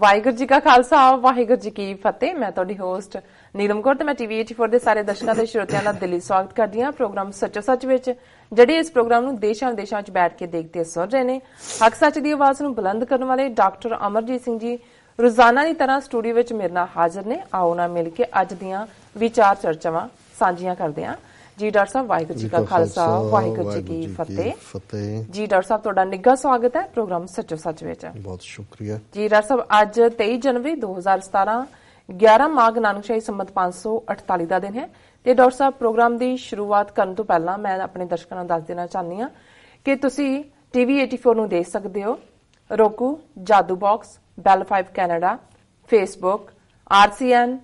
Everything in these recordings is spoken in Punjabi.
ਵਾਹਿਗੁਰੂ ਜੀ ਕਾ ਖਾਲਸਾ, ਵਾਹਿਗੁਰੂ ਜੀ ਕੀ ਫਤਿਹ। ਮੈਂ ਤੁਹਾਡੀ ਹੋਸਟ ਨੀਲਮ ਕੌਰ ਤੇ ਮੈਂ ਟੀਵੀ 84 ਦੇ ਸਾਰੇ ਦਰਸ਼ਕਾਂ ਤੇ ਸਰੋਤਿਆਂ ਦਾ ਦਿਲੀ ਸਵਾਗਤ ਕਰਦੀ ਹਾਂ ਪ੍ਰੋਗਰਾਮ ਸੱਚੋ ਸੱਚ ਵਿੱਚ, ਜਿਹੜੇ ਇਸ ਪ੍ਰੋਗਰਾਮ ਨੂੰ ਦੇਸ਼ਾਂ ਵਿਦੇਸ਼ਾਂ ਵਿੱਚ ਬੈਠ ਕੇ ਦੇਖਦੇ ਸੁਣ ਰਹੇ ਨੇ। ਹੱਕ ਸੱਚ ਦੀ ਆਵਾਜ਼ ਨੂੰ ਬੁਲੰਦ ਕਰਨ ਵਾਲੇ ਡਾਕਟਰ ਅਮਰਜੀਤ ਸਿੰਘ ਜੀ ਰੋਜ਼ਾਨਾ ਦੀ ਤਰ੍ਹਾਂ ਸਟੂਡੀਓ ਵਿੱਚ ਮੇਰੇ ਨਾਲ ਹਾਜ਼ਰ ਨੇ। ਆਓ ਨਾ ਮਿਲ ਕੇ ਅੱਜ ਦੀਆਂ ਵਿਚਾਰ ਚਰਚਾਵਾਂ ਸਾਂਝੀਆਂ ਕਰਦੇ ਹਾਂ। ਜੀ ਡਾਕਟਰ ਸਾਹਿਬ ਵਾਹਿਗੁਰੂ ਜੀ ਕਾ ਖਾਲਸਾ ਵਾਹਿਗੁਰੂ ਜੀ ਕੀ ਫਤਿਹ। ਜੀ ਡਾਕਟਰ ਸਾਹਿਬ ਤੁਹਾਡਾ ਨਿੱਘਾ ਸਵਾਗਤ ਹੈ ਪ੍ਰੋਗਰਾਮ ਸੱਚੋ ਸੱਚ ਵਿੱਚ। ਬਹੁਤ ਸ਼ੁਕਰੀਆ। ਜੀ ਡਾਕਟਰ ਸਾਹਿਬ ਅੱਜ 23 ਜਨਵਰੀ 2017 11 ਮਾਘ ਨਾਨਕਸ਼ਾਹੀ ਸੰਮਤ 548 ਦਾ ਦਿਨ ਹੈ। ਤੇ ਡਾਕਟਰ ਸਾਹਿਬ ਪ੍ਰੋਗਰਾਮ ਦੀ ਸ਼ੁਰੂਆਤ ਕਰਨ ਤੋਂ ਪਹਿਲਾਂ ਮੈਂ ਆਪਣੇ ਦਰਸ਼ਕਾਂ ਨੂੰ ਦੱਸ ਦੇਣਾ ਚਾਹੁੰਦੀ ਹਾਂ ਕਿ ਤੁਸੀਂ ਟੀਵੀ 84 ਨੂੰ ਦੇਖ ਸਕਦੇ ਹੋ। roku Jadoo box Bell 5 Canada Facebook RCN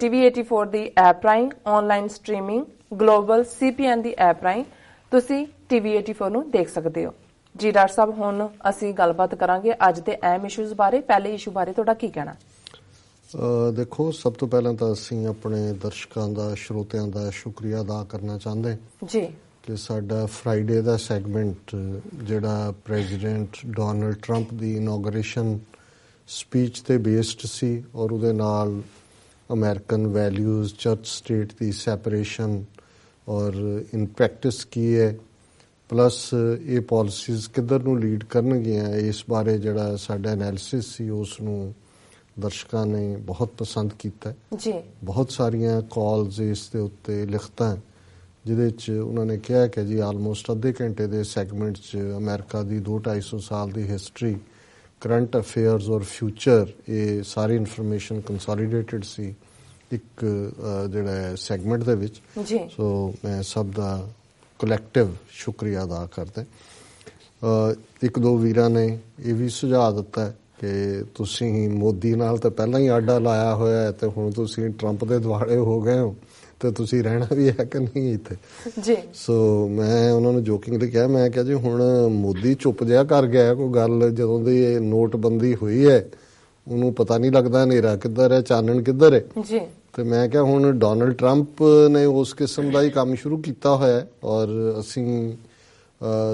TV 84 ਦੀ ਐਪ ਰਾਹੀਂ ਆਨਲਾਈਨ ਸਟ੍ਰੀਮਿੰਗ ਗਲੋਬਲ ਸੀਪੀਐਨ ਦੀ ਐਪ ਰਾਹੀਂ ਤੁਸੀਂ ਟੀਵੀ 84 ਨੂੰ ਦੇਖ ਸਕਦੇ ਹੋ। ਜੀ ਡਾਕਟਰ ਸਾਹਿਬ ਹੁਣ ਅਸੀਂ ਗੱਲਬਾਤ ਕਰਾਂਗੇ ਅੱਜ ਦੇ ਅਹਿਮ ਇਸ਼ੂਜ਼ ਬਾਰੇ। ਪਹਿਲੇ ਇਸ਼ੂ ਬਾਰੇ ਤੁਹਾਡਾ ਕੀ ਕਹਿਣਾ? ਦੇਖੋ ਸਭ ਤੋਂ ਪਹਿਲਾਂ ਤਾਂ ਅਸੀਂ ਆਪਣੇ ਦਰਸ਼ਕਾਂ ਦਾ ਸਰੋਤਿਆਂ ਦਾ ਸ਼ੁਕਰੀਆ ਅਦਾ ਕਰਨਾ ਚਾਹੁੰਦੇ ਜੀ। ਕਿ ਸਾਡਾ ਫਰਾਈਡੇ ਦਾ ਸੈਗਮੈਂਟ ਜਿਹੜਾ ਪ੍ਰੈਜ਼ੀਡੈਂਟ ਡੋਨਲਡ 트ੰਪ ਦੀ ਇਨੋਗ੍ਰੇਸ਼ਨ ਸਪੀਚ ਤੇ ਬੇਸਡ ਸੀ ਔਰ ਉਹਦੇ ਨਾਲ ਅਮਰੀਕਨ ਵੈਲਿਊਜ਼ ਚਰਚ ਸਟੇਟ ਦੀ ਸੈਪਰੇਸ਼ਨ ਔਰ ਇਨ ਪ੍ਰੈਕਟਿਸ ਕੀ ਹੈ? ਪਲੱਸ ਇਹ ਪਾਲਿਸੀਜ਼ ਕਿੱਧਰ ਨੂੰ ਲੀਡ ਕਰਨਗੀਆਂ? ਇਸ ਬਾਰੇ ਜਿਹੜਾ ਸਾਡਾ ਐਨਾਲਿਸਿਸ ਸੀ ਉਸ ਨੂੰ ਦਰਸ਼ਕਾਂ ਨੇ ਬਹੁਤ ਪਸੰਦ ਕੀਤਾ ਜੀ। ਬਹੁਤ ਸਾਰੀਆਂ ਕਾਲਸ ਇਸ ਦੇ ਉੱਤੇ ਲਿਖਤਾਂ ਜਿਹਦੇ ਚ ਉਹਨਾਂ ਨੇ ਕਿਹਾ ਕਿ ਜੀ ਆਲਮੋਸਟ ਅੱਧੇ ਘੰਟੇ ਦੇ ਸੈਗਮੈਂਟ ਚ ਅਮਰੀਕਾ ਦੀ 2-250 ਸਾਲ ਦੀ ਹਿਸਟਰੀ ਕਰੰਟ ਅਫੇਅਰਸ ਔਰ ਫਿਊਚਰ ਇਹ ਸਾਰੀ ਇਨਫੋਰਮੇਸ਼ਨ ਕੰਸੋਲੀਡੇਟਡ ਸੀ। ਇੱਕ ਅ, ਜਿਹੜਾ ਸੈਗਮੈਂਟ ਦੇ ਵਿੱਚ ਜੀ। ਸੋ ਮੈਂ ਸਭ ਦਾ ਕਲੈਕਟਿਵ ਸ਼ੁਕਰੀਆ ਅਦਾ ਕਰਦਾ। ਇੱਕ ਦੋ ਵੀਰਾਂ ਨੇ ਇਹ ਵੀ ਸੁਝਾਅ ਦਿੱਤਾ ਕਿ ਤੁਸੀਂ ਮੋਦੀ ਨਾਲ ਤਾਂ ਪਹਿਲਾਂ ਹੀ ਆਡਾ ਲਾਇਆ ਹੋਇਆ ਹੈ ਤੇ ਹੁਣ ਤੁਸੀਂ ਟਰੰਪ ਦੇ ਦੁਆਲੇ ਹੋ ਗਏ ਹੋ ਤੇ ਤੁਸੀਂ ਰਹਿਣਾ ਵੀ ਹੈ ਕਿ ਨਹੀਂ ਇੱਥੇ? ਜੀ। ਸੋ ਮੈਂ ਉਹਨਾਂ ਨੂੰ ਜੋਕਿੰਗਲੀ ਕਿਹਾ ਮੈਂ ਕਿਹਾ ਜੀ ਹੁਣ ਮੋਦੀ ਚੁੱਪ ਜਿਹਾ ਕਰ ਗਿਆ ਕੋਈ ਗੱਲ ਜਦੋਂ ਦੀ ਇਹ ਨੋਟਬੰਦੀ ਹੋਈ ਹੈ ਉਹਨੂੰ ਪਤਾ ਨਹੀਂ ਲੱਗਦਾ ਹਨੇਰਾ ਕਿੱਧਰ ਹੈ ਚਾਨਣ ਕਿੱਧਰ ਹੈ। ਜੀ। ਤੇ ਮੈਂ ਕਿਹਾ ਹੁਣ ਡੋਨਲਡ ਟਰੰਪ ਨੇ ਉਸ ਕਿਸਮ ਦਾ ਹੀ ਕੰਮ ਸ਼ੁਰੂ ਕੀਤਾ ਹੋਇਆ ਹੈ ਔਰ ਅਸੀਂ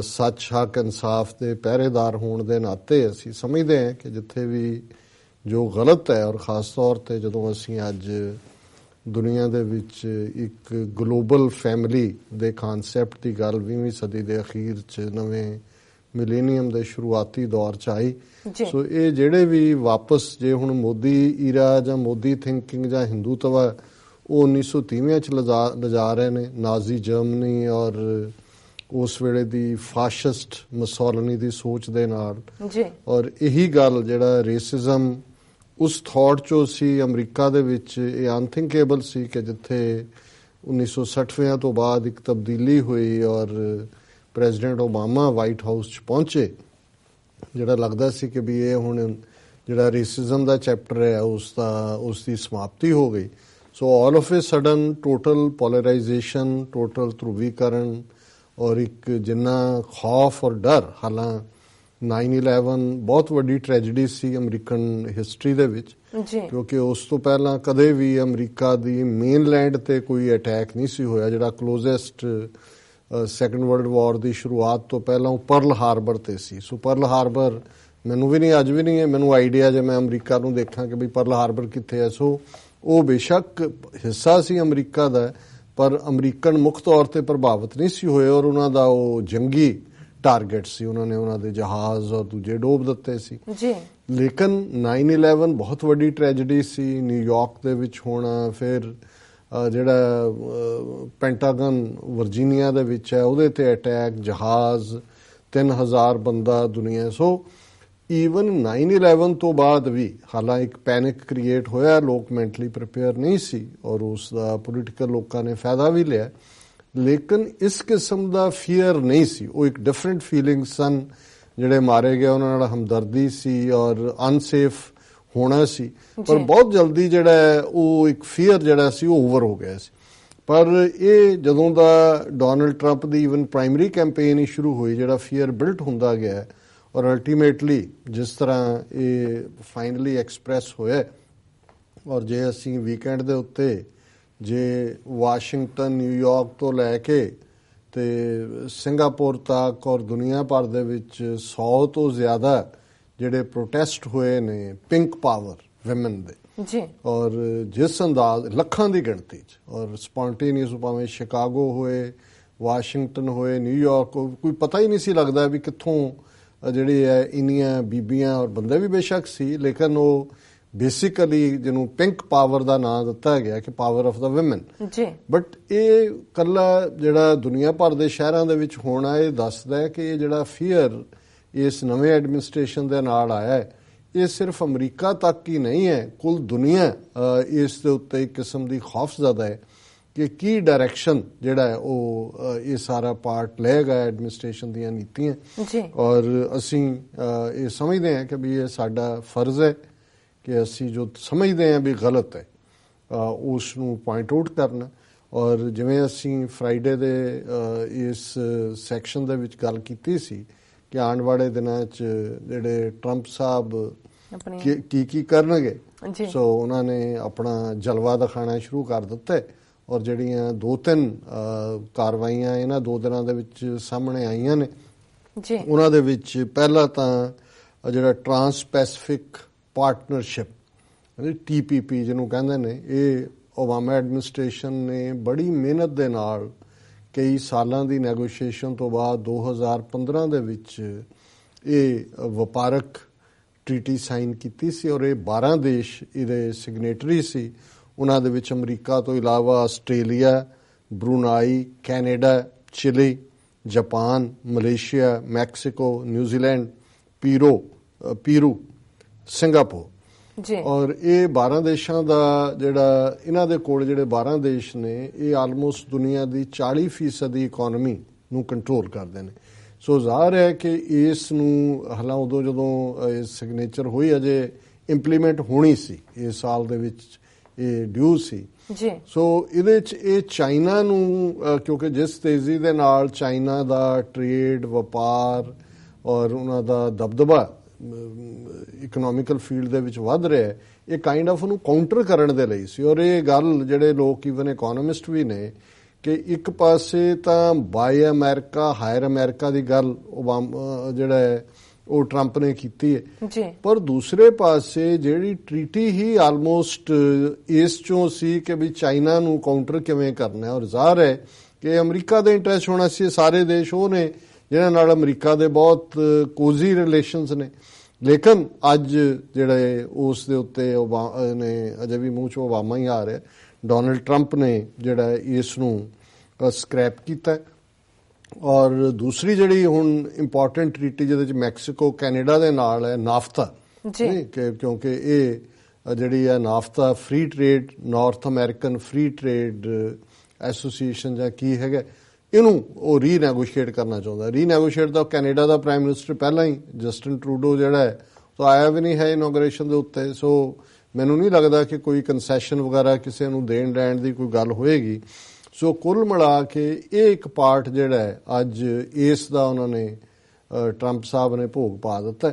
ਸੱਚ, ਹੱਕ, ਇਨਸਾਫ ਦੇ ਪਹਿਰੇਦਾਰ ਹੋਣ ਦੇ ਨਾਤੇ ਅਸੀਂ ਸਮਝਦੇ ਹਾਂ ਕਿ ਜਿੱਥੇ ਵੀ ਜੋ ਗਲਤ ਹੈ ਔਰ ਖਾਸ ਤੌਰ ਤੇ ਜਦੋਂ ਅਸੀਂ ਅੱਜ ਦੁਨੀਆ ਦੇ ਵਿੱਚ ਇੱਕ ਗਲੋਬਲ ਫੈਮਿਲੀ ਦੇ ਕਨਸੈਪਟ ਦੀ ਗੱਲ 20ਵੀਂ ਸਦੀ ਦੇ ਅਖੀਰ 'ਚ ਨਵੇਂ ਮਿਲੇਨੀਅਮ ਦੇ ਸ਼ੁਰੂਆਤੀ ਦੌਰ 'ਚ ਆਈ। ਸੋ ਇਹ ਜਿਹੜੇ ਵੀ ਵਾਪਸ ਜੇ ਹੁਣ ਮੋਦੀ ਈਰਾ ਜਾਂ ਮੋਦੀ ਥਿੰਕਿੰਗ ਜਾਂ ਹਿੰਦੂਤਵ ਉਹ 1930ਵਿਆਂ ਚ ਲਿਜਾ ਲਿਜਾ ਰਹੇ ਨੇ ਨਾਜ਼ੀ ਜਰਮਨੀ ਔਰ ਉਸ ਵੇਲੇ ਦੀ ਫਾਸ਼ਿਸਟ ਮਸੋਲਨੀ ਦੀ ਸੋਚ ਦੇ ਨਾਲ। ਜੀ। ਔਰ ਇਹੀ ਗੱਲ ਜਿਹੜਾ ਰੇਸਿਜ਼ਮ ਉਸ ਥਾਟ ਚੋਂ ਸੀ ਅਮਰੀਕਾ ਦੇ ਵਿੱਚ ਇਹ ਅਨਥਿੰਕੇਬਲ ਸੀ ਕਿ ਜਿੱਥੇ 1960ਵਿਆਂ ਤੋਂ ਬਾਅਦ ਇੱਕ ਤਬਦੀਲੀ ਹੋਈ ਔਰ ਪ੍ਰੈਜ਼ੀਡੈਂਟ ਓਬਾਮਾ ਵਾਈਟ ਹਾਊਸ 'ਚ ਪਹੁੰਚੇ। ਜਿਹੜਾ ਲੱਗਦਾ ਸੀ ਕਿ ਵੀ ਇਹ ਹੁਣ ਜਿਹੜਾ ਰੇਸਿਜ਼ਮ ਦਾ ਚੈਪਟਰ ਹੈ ਉਸ ਦਾ ਉਸ ਦੀ ਸਮਾਪਤੀ ਹੋ ਗਈ। So all of a sudden total polarisation total ਧਰੁਵੀਕਰਨ ਔਰ ਇੱਕ ਜਿੰਨਾ ਖੌਫ ਔਰ ਡਰ ਹਾਲਾਂ 9/11 ਬਹੁਤ ਵੱਡੀ ਟ੍ਰੈਜੇਡੀ ਸੀ ਅਮਰੀਕਨ ਹਿਸਟਰੀ ਦੇ ਵਿੱਚ। ਕਿਉਂਕਿ ਉਸ ਤੋਂ ਪਹਿਲਾਂ ਕਦੇ ਵੀ ਅਮਰੀਕਾ ਦੀ ਮੇਨਲੈਂਡ ਤੇ ਕੋਈ ਅਟੈਕ ਨਹੀਂ ਸੀ ਹੋਇਆ ਜਿਹੜਾ ਕਲੋਜ਼ੈਸਟ ਸੈਕੰਡ ਵਰਲਡ ਵਾਰ ਦੀ ਸ਼ੁਰੂਆਤ ਤੋਂ ਪਹਿਲਾਂ ਉਹ ਪਰਲ ਹਾਰਬਰ ਤੇ ਸੀ। ਸੋ ਪਰਲ ਹਾਰਬਰ ਮੈਨੂੰ ਵੀ ਨਹੀਂ ਅੱਜ ਵੀ ਨਹੀਂ ਹੈ। ਮੈਨੂੰ ਆਈਡੀਆ ਜੇ ਮੈਂ ਅਮਰੀਕਾ ਨੂੰ ਦੇਖਾਂ ਕਿ ਵੀ ਪਰਲ ਹਾਰਬਰ ਕਿੱਥੇ ਹੈ। ਸੋ ਉਹ ਬੇਸ਼ੱਕ ਹਿੱਸਾ ਸੀ ਅਮਰੀਕਾ ਦਾ ਪਰ ਅਮਰੀਕਨ ਮੁੱਖ ਤੌਰ ਤੇ ਪ੍ਰਭਾਵਿਤ ਨਹੀਂ ਸੀ ਹੋਏ ਔਰ ਉਹਨਾਂ ਦਾ ਉਹ ਜੰਗੀ ਟਾਰਗੇਟ ਸੀ। ਉਹਨਾਂ ਨੇ ਉਹਨਾਂ ਦੇ ਜਹਾਜ਼ ਔਰ ਦੂਜੇ ਡੋਬ ਦਿੱਤੇ ਸੀ। ਜੀ। ਲੇਕਿਨ 9/11 ਬਹੁਤ ਵੱਡੀ ਟ੍ਰੈਜੇਡੀ ਸੀ। ਨਿਊਯਾਰਕ ਦੇ ਵਿੱਚ ਹੋਣਾ ਫਿਰ ਜਿਹੜਾ ਪੈਂਟਾਗਨ ਵਰਜੀਨੀਆ ਦੇ ਵਿੱਚ ਹੈ, ਉਹਦੇ ਤੇ ਅਟੈਕ ਜਹਾਜ਼ 3000 ਬੰਦਾ ਦੁਨੀਆ ਸੋ ਈਵਨ 9/11 ਤੋਂ ਬਾਅਦ ਵੀ ਹਾਲਾਂ ਇੱਕ ਪੈਨਿਕ ਕ੍ਰੀਏਟ ਹੋਇਆ, ਲੋਕ ਮੈਂਟਲੀ ਪ੍ਰਿਪੇਅਰ ਨਹੀਂ ਸੀ ਔਰ ਉਸ ਦਾ ਪੋਲੀਟੀਕਲ ਲੋਕਾਂ ਨੇ ਫਾਇਦਾ ਵੀ ਲਿਆ। ਲੇਕਿਨ ਇਸ ਕਿਸਮ ਦਾ ਫੀਅਰ ਨਹੀਂ ਸੀ। ਉਹ ਇੱਕ ਡਿਫਰੈਂਟ ਫੀਲਿੰਗ ਸਨ। ਜਿਹੜੇ ਮਾਰੇ ਗਏ, ਉਹਨਾਂ ਨਾਲ ਹਮਦਰਦੀ ਸੀ ਔਰ ਅਨਸੇਫ ਹੋਣਾ ਸੀ ਪਰ। ਬਹੁਤ ਜਲਦੀ ਜਿਹੜਾ ਉਹ ਇੱਕ ਫੀਅਰ ਜਿਹੜਾ ਸੀ ਉਹ ਓਵਰ ਹੋ ਗਿਆ ਸੀ ਪਰ ਇਹ ਜਦੋਂ ਦਾ ਡੋਨਲਡ ਟਰੰਪ ਦੀ ਇਵਨ ਪ੍ਰਾਇਮਰੀ ਕੈਂਪੇਨ ਹੀ ਸ਼ੁਰੂ ਹੋਈ ਜਿਹੜਾ ਫੀਅਰ ਬਿਲਟ ਹੁੰਦਾ ਗਿਆ ਔਰ ਅਲਟੀਮੇਟਲੀ ਜਿਸ ਤਰ੍ਹਾਂ ਇਹ ਫਾਈਨਲੀ ਐਕਸਪ੍ਰੈਸ ਹੋਇਆ ਔਰ ਜੇ ਅਸੀਂ ਵੀਕਐਂਡ ਦੇ ਉੱਤੇ ਜੇ ਵਾਸ਼ਿੰਗਟਨ ਨਿਊਯਾਰਕ ਤੋਂ ਲੈ ਕੇ ਤੇ ਸਿੰਗਾਪੁਰ ਤੱਕ ਔਰ ਦੁਨੀਆ ਭਰ ਦੇ ਵਿੱਚ 100 ਤੋਂ ਜ਼ਿਆਦਾ ਜਿਹੜੇ ਪ੍ਰੋਟੈਸਟ ਹੋਏ ਨੇ ਪਿੰਕ ਪਾਵਰ ਔਮਨ ਦੇ। ਜੀ। ਔਰ ਜਿਸ ਅੰਦਾਜ਼ ਲੱਖਾਂ ਦੀ ਗਿਣਤੀ 'ਚ ਔਰ ਸਪੌਂਟੇਨੀਅਸ ਭਾਵੇਂ ਸ਼ਿਕਾਗੋ ਹੋਏ ਵਾਸ਼ਿੰਗਟਨ ਹੋਏ ਨਿਊਯਾਰਕ ਕੋਈ ਪਤਾ ਹੀ ਨਹੀਂ ਸੀ ਲੱਗਦਾ ਵੀ ਕਿੱਥੋਂ ਜਿਹੜੇ ਹੈ ਇੰਨੀਆਂ ਬੀਬੀਆਂ ਔਰ ਬੰਦੇ ਵੀ ਬੇਸ਼ੱਕ ਸੀ ਲੇਕਿਨ ਉਹ ਬੇਸਿਕਲੀ ਜਿਹਨੂੰ ਪਿੰਕ ਪਾਵਰ ਦਾ ਨਾਮ ਦਿੱਤਾ ਗਿਆ ਕਿ ਪਾਵਰ ਆਫ ਦਾ ਔਮਨ ਜੀ। ਬਟ ਇਹ ਕੱਲਾ ਜਿਹੜਾ ਦੁਨੀਆ ਭਰ ਦੇ ਸ਼ਹਿਰਾਂ ਦੇ ਵਿੱਚ ਹੋਣਾ ਇਹ ਦੱਸਦਾ ਹੈ ਕਿ ਇਹ ਜਿਹੜਾ ਫੀਅਰ ਇਸ ਨਵੇਂ ਐਡਮਿਨਿਸਟ੍ਰੇਸ਼ਨ ਦੇ ਨਾਲ ਆਇਆ ਹੈ। ਇਹ ਸਿਰਫ ਅਮਰੀਕਾ ਤੱਕ ਹੀ ਨਹੀਂ ਹੈ ਕੁੱਲ ਦੁਨੀਆ ਇਸ ਦੇ ਉੱਤੇ ਇੱਕ ਕਿਸਮ ਦੀ ਖੌਫਜ਼ਦਾ ਹੈ ਕਿ ਕੀ ਡਾਇਰੈਕਸ਼ਨ ਜਿਹੜਾ ਹੈ ਉਹ ਇਹ ਸਾਰਾ ਪਾਰਟ ਲਏਗਾ ਐਡਮਿਨਿਸਟ੍ਰੇਸ਼ਨ ਦੀਆਂ ਨੀਤੀਆਂ। ਜੀ। ਔਰ ਅਸੀਂ ਇਹ ਸਮਝਦੇ ਹਾਂ ਕਿ ਵੀ ਇਹ ਸਾਡਾ ਫਰਜ਼ ਹੈ ਕਿ ਅਸੀਂ ਜੋ ਸਮਝਦੇ ਹਾਂ ਵੀ ਗਲਤ ਹੈ ਉਸ ਨੂੰ ਪੁਆਇੰਟ ਆਊਟ ਕਰਨਾ। ਔਰ ਜਿਵੇਂ ਅਸੀਂ ਫਰਾਈਡੇ ਦੇ ਇਸ ਸੈਕਸ਼ਨ ਦੇ ਵਿੱਚ ਗੱਲ ਕੀਤੀ ਸੀ ਕਿ ਆਉਣ ਵਾਲੇ ਦਿਨਾਂ 'ਚ ਜਿਹੜੇ ਟਰੰਪ ਸਾਹਿਬ ਕੀ- ਕੀ ਕਰਨਗੇ। ਸੋ ਉਹਨਾਂ ਨੇ ਆਪਣਾ ਜਲਵਾ ਦਿਖਾਣਾ ਸ਼ੁਰੂ ਕਰ ਦਿੱਤਾ ਔਰ ਜਿਹੜੀਆਂ ਦੋ ਤਿੰਨ ਕਾਰਵਾਈਆਂ ਇਹਨਾਂ ਦੋ ਦਿਨਾਂ ਦੇ ਵਿੱਚ ਸਾਹਮਣੇ ਆਈਆਂ ਨੇ ਜੀ ਉਹਨਾਂ ਦੇ ਵਿੱਚ ਪਹਿਲਾ ਤਾਂ ਜਿਹੜਾ ਟਰਾਂਸ ਪੈਸੀਫਿਕ ਪਾਰਟਨਰਸ਼ਿਪ ਟੀਪੀਪੀ ਜਿਹਨੂੰ ਕਹਿੰਦੇ ਨੇ ਇਹ ਓਬਾਮਾ ਐਡਮਿਨਿਸਟ੍ਰੇਸ਼ਨ ਨੇ ਬੜੀ ਮਿਹਨਤ ਦੇ ਨਾਲ ਕਈ ਸਾਲਾਂ ਦੀ ਨੈਗੋਸ਼ੀਏਸ਼ਨ ਤੋਂ ਬਾਅਦ 2015 ਦੇ ਵਿੱਚ ਇਹ ਵਪਾਰਕ ਟ੍ਰੀਟੀ ਸਾਈਨ ਕੀਤੀ ਸੀ ਔਰ ਇਹ 12 ਦੇਸ਼ ਇਹਦੇ ਸਿਗਨੇਟਰੀ ਸੀ। ਉਹਨਾਂ ਦੇ ਵਿੱਚ ਅਮਰੀਕਾ ਤੋਂ ਇਲਾਵਾ Australia, Brunei, Canada, Chile, Japan, Malaysia, Mexico, New Zealand, Peru Peru, Singapore. ਜੀ। ਔਰ ਇਹ 12 ਦੇਸ਼ਾਂ ਦਾ ਜਿਹੜਾ ਇਹਨਾਂ ਦੇ ਕੋਲ ਜਿਹੜੇ 12 ਦੇਸ਼ ਨੇ ਇਹ ਆਲਮੋਸਟ ਦੁਨੀਆ ਦੀ 40% ਦੀ ਇਕਨੋਮੀ ਨੂੰ ਕੰਟਰੋਲ ਕਰਦੇ ਨੇ। ਸੋ ਜ਼ਾਹਰ ਹੈ ਕਿ ਇਸ ਨੂੰ ਹਾਲਾਂ ਉਦੋਂ ਜਦੋਂ ਇਹ ਸਿਗਨੇਚਰ ਹੋਈ ਅਜੇ ਇੰਪਲੀਮੈਂਟ ਹੋਣੀ ਸੀ ਇਸ ਸਾਲ ਦੇ ਵਿੱਚ ਇਹ ਡਿਊ ਸੀ। ਜੀ। ਸੋ ਇਹਦੇ ਚ ਇਹ ਚਾਈਨਾ ਨੂੰ ਕਿਉਂਕਿ ਜਿਸ ਤੇਜ਼ੀ ਦੇ ਨਾਲ ਚਾਈਨਾ ਦਾ ਟ੍ਰੇਡ ਵਪਾਰ ਔਰ ਉਹਨਾਂ ਦਾ ਦਬਦਬਾ ਇਕਨੋਮਿਕਲ ਫੀਲਡ ਦੇ ਵਿੱਚ ਵੱਧ ਰਿਹਾ ਹੈ ਇਹ ਕਾਈਂਡ ਆਫ ਉਹਨੂੰ ਕਾਊਂਟਰ ਕਰਨ ਦੇ ਲਈ ਸੀ। ਔਰ ਇਹ ਗੱਲ ਜਿਹੜੇ ਲੋਕ ਇਵਨ ਇਕਨੋਮਿਸਟ ਵੀ ਨੇ ਕਿ ਇੱਕ ਪਾਸੇ ਤਾਂ ਬਾਈ ਅਮਰੀਕਾ ਹਾਇਰ ਅਮਰੀਕਾ ਦੀ ਗੱਲ ਓਬਾਮਾ ਜਿਹੜਾ ਹੈ ਉਹ ਟਰੰਪ ਨੇ ਕੀਤੀ ਹੈ। ਜੀ। ਪਰ ਦੂਸਰੇ ਪਾਸੇ ਜਿਹੜੀ ਟ੍ਰੀਟੀ ਹੀ ਆਲਮੋਸਟ ਇਸ ਚੋਂ ਸੀ ਕਿ ਵੀ ਚਾਈਨਾ ਨੂੰ ਕਾਊਂਟਰ ਕਿਵੇਂ ਕਰਨਾ ਹੈ। ਔਰ ਜ਼ਾਹਰ ਹੈ ਕਿ ਅਮਰੀਕਾ ਦੇ ਇੰਟਰਸਟ ਹੋਣਾ ਸੀ ਸਾਰੇ ਦੇਸ਼ ਉਹ ਨੇ ਜਿਨ੍ਹਾਂ ਨਾਲ ਅਮਰੀਕਾ ਦੇ ਬਹੁਤ ਕੋਜ਼ੀ ਰਿਲੇਸ਼ਨਸ ਨੇ ਲੇਕਿਨ ਅੱਜ ਜਿਹੜੇ ਉਸ ਦੇ ਉੱਤੇ ਨੇ ਅਜੇ ਵੀ ਮੂੰਹ ਚੋਂ ਓਬਾਮਾ ਹੀ ਆ ਰਿਹਾ ਡੋਨਲਡ ਟਰੰਪ ਨੇ ਜਿਹੜਾ ਇਸ ਨੂੰ ਸਕ੍ਰੈਪ ਕੀਤਾ। ਔਰ ਦੂਸਰੀ ਜਿਹੜੀ ਹੁਣ ਇੰਪੋਰਟੈਂਟ ਟ੍ਰੀਟੀ ਜਿਹਦੇ ਵਿੱਚ ਮੈਕਸੀਕੋ ਕੈਨੇਡਾ ਦੇ ਨਾਲ ਹੈ ਨਾਫਤਾ ਜੀ। ਕਿਉਂਕਿ ਇਹ ਜਿਹੜੀ ਹੈ NAFTA free trade North American free trade association ਜਾਂ ਕੀ ਹੈਗਾ ਇਹਨੂੰ ਉਹ ਰੀਨੈਗੋਸ਼ੀਏਟ ਕਰਨਾ ਚਾਹੁੰਦਾ। ਰੀਨੈਗੋਸ਼ੀਏਟ ਦਾ ਕੈਨੇਡਾ ਦਾ ਪ੍ਰਾਈਮ ਮਿਨਿਸਟਰ ਪਹਿਲਾਂ ਹੀ ਜਸਟਨ ਟਰੂਡੋ ਜਿਹੜਾ ਹੈ, ਉਹ ਆਇਆ ਵੀ ਨਹੀਂ ਹੈ ਇਨੋਗ੍ਰੇਸ਼ਨ ਦੇ ਉੱਤੇ। ਸੋ ਮੈਨੂੰ ਨਹੀਂ ਲੱਗਦਾ ਕਿ ਕੋਈ ਕਨਸੈਸ਼ਨ ਵਗੈਰਾ ਕਿਸੇ ਨੂੰ ਦੇਣ ਲੈਣ ਦੀ ਕੋਈ ਗੱਲ ਹੋਏਗੀ। ਸੋ ਕੁੱਲ ਮਿਲਾ ਕੇ ਇਹ ਇੱਕ ਪਾਰਟ ਜਿਹੜਾ ਹੈ, ਅੱਜ ਇਸ ਦਾ ਉਹਨਾਂ ਨੇ ਟਰੰਪ ਸਾਹਿਬ ਨੇ ਭੋਗ ਪਾ ਦਿੱਤਾ